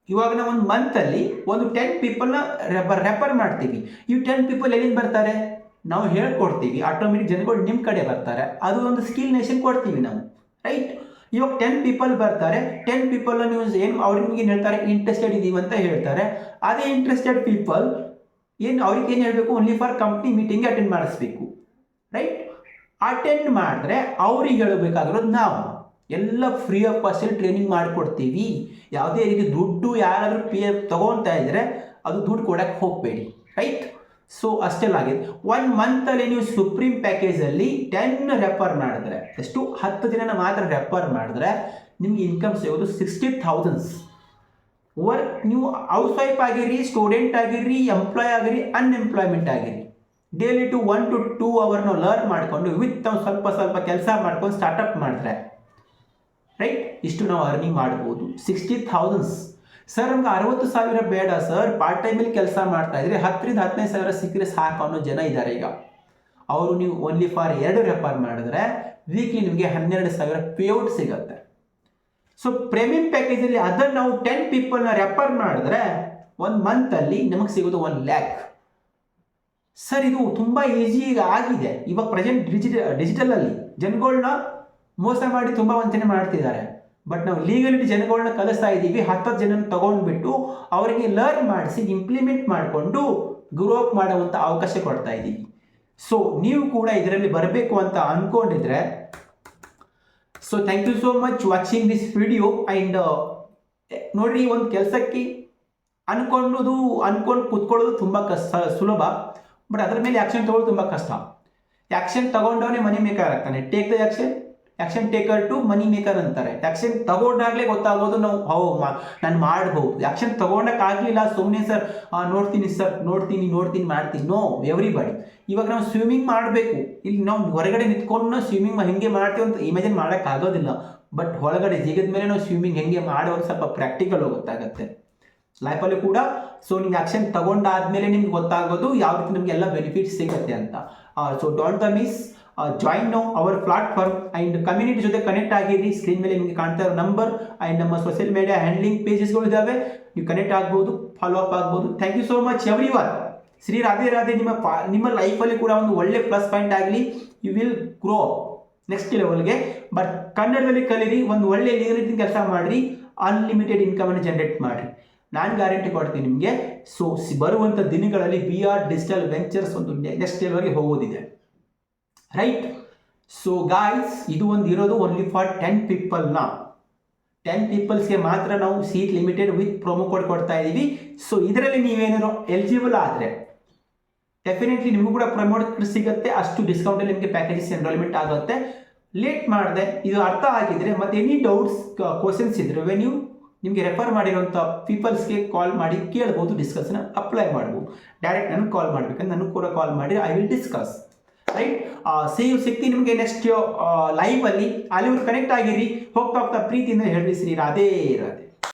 ಇವಾಗ ನಾವು ಒಂದು ಮಂತಲ್ಲಿ ಒಂದು ಟೆನ್ ಪೀಪಲ್ನ ರೆಫರ್ ರೆಫರ್ ಮಾಡ್ತೀವಿ. ಈ ಟೆನ್ ಪೀಪಲ್ ಎಲ್ಲಿಂದ ಬರ್ತಾರೆ? ನಾವು ಹೇಳ್ಕೊಡ್ತೀವಿ. ಆಟೋಮೆಟಿಕ್ ಜನಗಳು ನಿಮ್ಮ ಕಡೆ ಬರ್ತಾರೆ. ಅದು ಒಂದು ಸ್ಕಿಲ್ ನೇಷನ್ ಕೊಡ್ತೀವಿ ನಾವು. ರೈಟ್ ಇವಾಗ ಟೆನ್ ಪೀಪಲ್ ಬರ್ತಾರೆ ಟೆನ್ ಪೀಪಲ್ ನೀವು ಏನು ಅವ್ರಿಗೆ ಏನು ಹೇಳ್ತಾರೆ? ಇಂಟ್ರೆಸ್ಟೆಡ್ ಇದೀವಿ ಅಂತ ಹೇಳ್ತಾರೆ. ಅದೇ ಇಂಟ್ರೆಸ್ಟೆಡ್ ಪೀಪಲ್ ಏನು, ಅವ್ರಿಗೆ ಏನು ಹೇಳಬೇಕು? Only for company meeting attend ಮಾಡಿಸ್ಬೇಕು. ರೈಟ್ ಅಟೆಂಡ್ ಮಾಡಿದ್ರೆ ಅವ್ರಿಗೆ ಹೇಳಬೇಕಾಗಿರೋದು ನಾವು. ಎಲ್ಲ ಫ್ರೀ ಆಫ್ ಕಾಸ್ಟಲ್ಲಿ ಟ್ರೈನಿಂಗ್ ಮಾಡಿಕೊಡ್ತೀವಿ. ಯಾವುದೇ ರೀತಿ ದುಡ್ಡು ಯಾರಾದರೂ ಪಿ ಎಫ್ ತೊಗೊತಾ ಇದ್ದರೆ ಅದು ದುಡ್ಡು ಕೊಡೋಕ್ಕೆ ಹೋಗಬೇಡಿ. ರೈಟ್ ಸೊ ಅಷ್ಟೆಲ್ಲ ಆಗಿದೆ. ಒನ್ ಮಂತಲ್ಲಿ ನೀವು ಸುಪ್ರೀಂ ಪ್ಯಾಕೇಜಲ್ಲಿ ಟೆನ್ ರೆಫರ್ ಮಾಡಿದ್ರೆ, ಎಷ್ಟು? ಹತ್ತು ದಿನ ಮಾತ್ರ ರೆಫರ್ ಮಾಡಿದ್ರೆ ನಿಮ್ಗೆ ಇನ್ಕಮ್ ಸಿಗೋದು ಸಿಕ್ಸ್ಟಿ ಥೌಸಂಡ್ಸ್ ವರ್ಕ್ ನೀವು ಹೌಸ್ ವೈಫ್ ಆಗಿರಿ ಸ್ಟೂಡೆಂಟ್ ಆಗಿರಿ ಎಂಪ್ಲಾಯ್ ಆಗಿರಿ ಅನ್ಎಂಪ್ಲಾಯ್ಮೆಂಟ್ ಆಗಿರಿ. Daily to one to two hour ನಾವು ಲರ್ನ್ ಮಾಡಿಕೊಂಡು ವಿತ್ ನಾವು ಸ್ವಲ್ಪ ಸ್ವಲ್ಪ ಕೆಲಸ ಮಾಡ್ಕೊಂಡು ಸ್ಟಾರ್ಟಪ್ ಮಾಡಿದ್ರೆ ರೈಟ್ ಇಷ್ಟು ನಾವು ಅರ್ನಿಂಗ್ ಮಾಡ್ಬೋದು. ಸಿಕ್ಸ್ಟಿ ಥೌಸಂಡ್ಸ್ ಸರ್ ನಮ್ಗೆ ಅರವತ್ತು ಸಾವಿರ ಬೇಡ ಸರ್ ಪಾರ್ಟ್ ಟೈಮಲ್ಲಿ ಕೆಲಸ ಮಾಡ್ತಾ ಇದ್ರೆ ಹತ್ತರಿಂದ ಹದಿನೈದು ಸಾವಿರ ಸಿಕ್ಕರೆ ಸಾಕು ಅನ್ನೋ ಜನ ಇದ್ದಾರೆ ಈಗ. ಅವರು ನೀವು ಓನ್ಲಿ ಫಾರ್ ಎರಡು ರೆಫರ್ ಮಾಡಿದ್ರೆ ವೀಕ್ಲಿ ನಿಮಗೆ ಹನ್ನೆರಡು ಸಾವಿರ ಪೇಔಟ್ ಸಿಗುತ್ತೆ. ಸೊ ಪ್ರೀಮಿಯಂ ಪ್ಯಾಕೇಜಲ್ಲಿ ಅದನ್ನು ನಾವು ಟೆನ್ ಪೀಪಲ್ನ ರೆಫರ್ ಮಾಡಿದ್ರೆ ಒಂದು ಮಂತಲ್ಲಿ ನಮಗೆ ಸಿಗೋದು ಒನ್ ಲ್ಯಾಕ್ ಸರ್ ಇದು ತುಂಬ ಈಸಿ ಈಗ ಆಗಿದೆ. ಇವಾಗ ಪ್ರೆಸೆಂಟ್ ಡಿಜಿಟಲ್ ಡಿಜಿಟಲಲ್ಲಿ ಜನಗಳನ್ನ ಮೋಸ ಮಾಡಿ ತುಂಬ ವಂಚನೆ ಮಾಡ್ತಿದ್ದಾರೆ. ಬಟ್ ನಾವು ಲೀಗಲಿಟಿ ಜನಗಳನ್ನ ಕಲಿಸ್ತಾ ಇದ್ದೀವಿ ಹತ್ತು ಜನನ ತಗೊಂಡ್ಬಿಟ್ಟು ಅವರಿಗೆ ಲರ್ನ್ ಮಾಡಿಸಿ ಇಂಪ್ಲಿಮೆಂಟ್ ಮಾಡಿಕೊಂಡು ಗ್ರೋ ಅಪ್ ಮಾಡುವಂಥ ಅವಕಾಶ ಕೊಡ್ತಾ ಇದ್ದೀವಿ ಸೊ ನೀವು ಕೂಡ ಇದರಲ್ಲಿ ಬರಬೇಕು ಅಂತ ಅಂದ್ಕೊಂಡಿದ್ರೆ so thank you so much watching this video and ನೋಡ್ರಿ ಒಂದು ಕೆಲಸಕ್ಕೆ ಅನ್ಕೊಳ್ಳೋದು ಅನ್ಕೊಂಡು ಕೂತ್ಕೊಳ್ಳೋದು ತುಂಬ ಕಷ್ಟ, ಸುಲಭ. ಬಟ್ ಅದರ ಮೇಲೆ ಆ್ಯಕ್ಷನ್ ತಗೊಳ್ಳೋದು ತುಂಬ ಕಷ್ಟ. ಆ್ಯಕ್ಷನ್ ತಗೊಂಡವನೇ ಮನೆ maker take the action action taker to money maker ಅಂತಾರೆ. ಆ್ಯಕ್ಷನ್ ತಗೊಂಡಾಗಲೇ ಗೊತ್ತಾಗೋದು ನಾವು, ಹೋ ನಾನು ಆಕ್ಷನ್ ಆ್ಯಕ್ಷನ್ ತಗೊಂಡಕ್ಕಾಗಲಿಲ್ಲ ಸುಮ್ಮನೆ ಸರ್ ನೋಡ್ತೀನಿ ಸರ್ ನೋಡ್ತೀನಿ ನೋಡ್ತೀನಿ, ಮಾಡ್ತೀನಿ. ನೋ ಎವ್ರಿಬಡಿ ಇವಾಗ ನಾವು ಸ್ವಿಮ್ಮಿಂಗ್ ಮಾಡಬೇಕು. ಇಲ್ಲಿ ನಾವು ಹೊರಗಡೆ ನಿಂತ್ಕೊಂಡು ಸ್ವಿಮ್ಮಿಂಗ್ ಹೆಂಗೆ ಮಾಡ್ತೀವಿ ಅಂತ ಇಮ್ಯಾಜಿನ್ ಮಾಡೋಕ್ಕಾಗೋದಿಲ್ಲ ಬಟ್ ಒಳಗಡೆ ಜಿಗದ ಮೇಲೆ ನಾವು ಸ್ವಿಮ್ಮಿಂಗ್ ಹೆಂಗೆ ಮಾಡೋದು ಸ್ವಲ್ಪ ಪ್ರಾಕ್ಟಿಕಲ್ ಗೊತ್ತಾಗುತ್ತೆ ಲೈಫಲ್ಲಿ ಕೂಡ ಸೊ ನಿಮ್ಗೆ ಆಕ್ಷನ್ ತಗೊಂಡಾದ್ಮೇಲೆ ನಿಮ್ಗೆ ಗೊತ್ತಾಗೋದು ಯಾವ ರೀತಿ ನಿಮ್ಗೆ ಎಲ್ಲ ಬೆನಿಫಿಟ್ಸ್ ಸಿಗುತ್ತೆ ಅಂತ. So don't the miss join now our platform and community ಜೊತೆ ಕನೆಕ್ಟ್ ಆಗಿರಿ. ಸ್ಕ್ರೀನ್ ಮೇಲೆ ನಿಮಗೆ ಕಾಣ್ತಾ ಇರೋ ನಂಬರ್ ಆ್ಯಂಡ್ ನಮ್ಮ ಸೋಷಿಯಲ್ ಮೀಡಿಯಾ ಹ್ಯಾಂಡ್ಲಿಂಗ್ ಪೇಜಸ್ಗಳು ಇದ್ದಾವೆ ನೀವು ಕನೆಕ್ಟ್ ಆಗ್ಬೋದು ಫಾಲೋ ಅಪ್ ಆಗ್ಬೋದು. Thank you so much everyone Shri Radhe Radhe, ನಿಮ್ಮ ಪಾ ನಿಮ್ಮ ಲೈಫಲ್ಲಿ ಕೂಡ ಒಂದು ಒಳ್ಳೆ ಪ್ಲಸ್ ಪಾಯಿಂಟ್ ಆಗಲಿ. ಯು ವಿಲ್ ಗ್ರೋ ನೆಕ್ಸ್ಟ್ ಲೆವೆಲ್ಗೆ ಬಟ್ ಕನ್ನಡದಲ್ಲಿ ಕಲೀರಿ, ಒಂದು ಒಳ್ಳೆ ರೀತಿ ಕೆಲಸ ಮಾಡಿರಿ. ಅನ್ಲಿಮಿಟೆಡ್ ಇನ್ಕಮನ್ನು ಜನರೇಟ್ ಮಾಡಿರಿ. ನಾನು ಗ್ಯಾರಂಟಿ ಕೊಡ್ತೀನಿ ನಿಮಗೆ. ಸೊ ಬರುವಂಥ ದಿನಗಳಲ್ಲಿ ಬಿ ಆರ್ ಡಿಜಿಟಲ್ ವೆಂಚರ್ಸ್ ಒಂದು ನೆಕ್ಸ್ಟ್ ಲೆವೆಲ್ಗೆ ಹೋಗೋದಿದೆ. ರೈಟ್ ಸೊ ಗಾಯ್ಸ್ ಇದು ಒಂದು ಇರೋದು ಓನ್ಲಿ ಫಾರ್ ಟೆನ್ ಪೀಪಲ್ನ ಟೆನ್ ಪೀಪಲ್ಸ್ಗೆ ಮಾತ್ರ ನಾವು seat limited with promo code ಕೊಡ್ತಾ ಇದ್ದೀವಿ ಸೊ ಇದರಲ್ಲಿ ನೀವೇನಾದ್ರು ಎಲಿಜಿಬಲ್ ಆದರೆ ಡೆಫಿನೆಟ್ಲಿ ನಿಮಗೂ ಕೂಡ ಪ್ರಮೋಟ್ ಸಿಗುತ್ತೆ, ಅಷ್ಟು ಡಿಸ್ಕೌಂಟಲ್ಲಿ ನಿಮಗೆ ಪ್ಯಾಕೇಜಸ್ ಎನ್ರೋಲ್ಮೆಂಟ್ ಆಗುತ್ತೆ. ಲೇಟ್ ಮಾಡಿದೆ, ಇದು ಅರ್ಥ ಆಗಿದ್ರೆ ಮತ್ತೆ ಎನಿ ಡೌಟ್ಸ್ ಕ್ವಶನ್ಸ್ ಇದ್ರೆ ವೆನ್ ಯು ನಿಮಗೆ ರೆಫರ್ ಮಾಡಿರೋಂಥ ಪೀಪಲ್ಸ್ಗೆ ಕಾಲ್ ಮಾಡಿ ಕೇಳ್ಬೋದು ಡಿಸ್ಕಸ್ನ ಅಪ್ಲೈ ಮಾಡ್ಬೋದು. ಡೈರೆಕ್ಟ್ ನನಗೆ ಕಾಲ್ ಮಾಡಬೇಕಂದ್ರೆ ನನಗೆ ಕೂಡ ಕಾಲ್ ಮಾಡಿ I will discuss right save ಸಿಗ್ತೀನಿ ನಿಮಗೆ ನೆಕ್ಸ್ಟ್ ಲೈವ್ ಅಲ್ಲಿ ಅಲ್ಲಿ ಕನೆಕ್ಟ್ ಆಗಿರಿ. ಹೋಗ್ತಾ ಹೋಗ್ತಾ ಪ್ರೀತಿಯಿಂದ ಹೇಳಿ ಶ್ರೀ ರಾಧೇ ರಾಧೆ.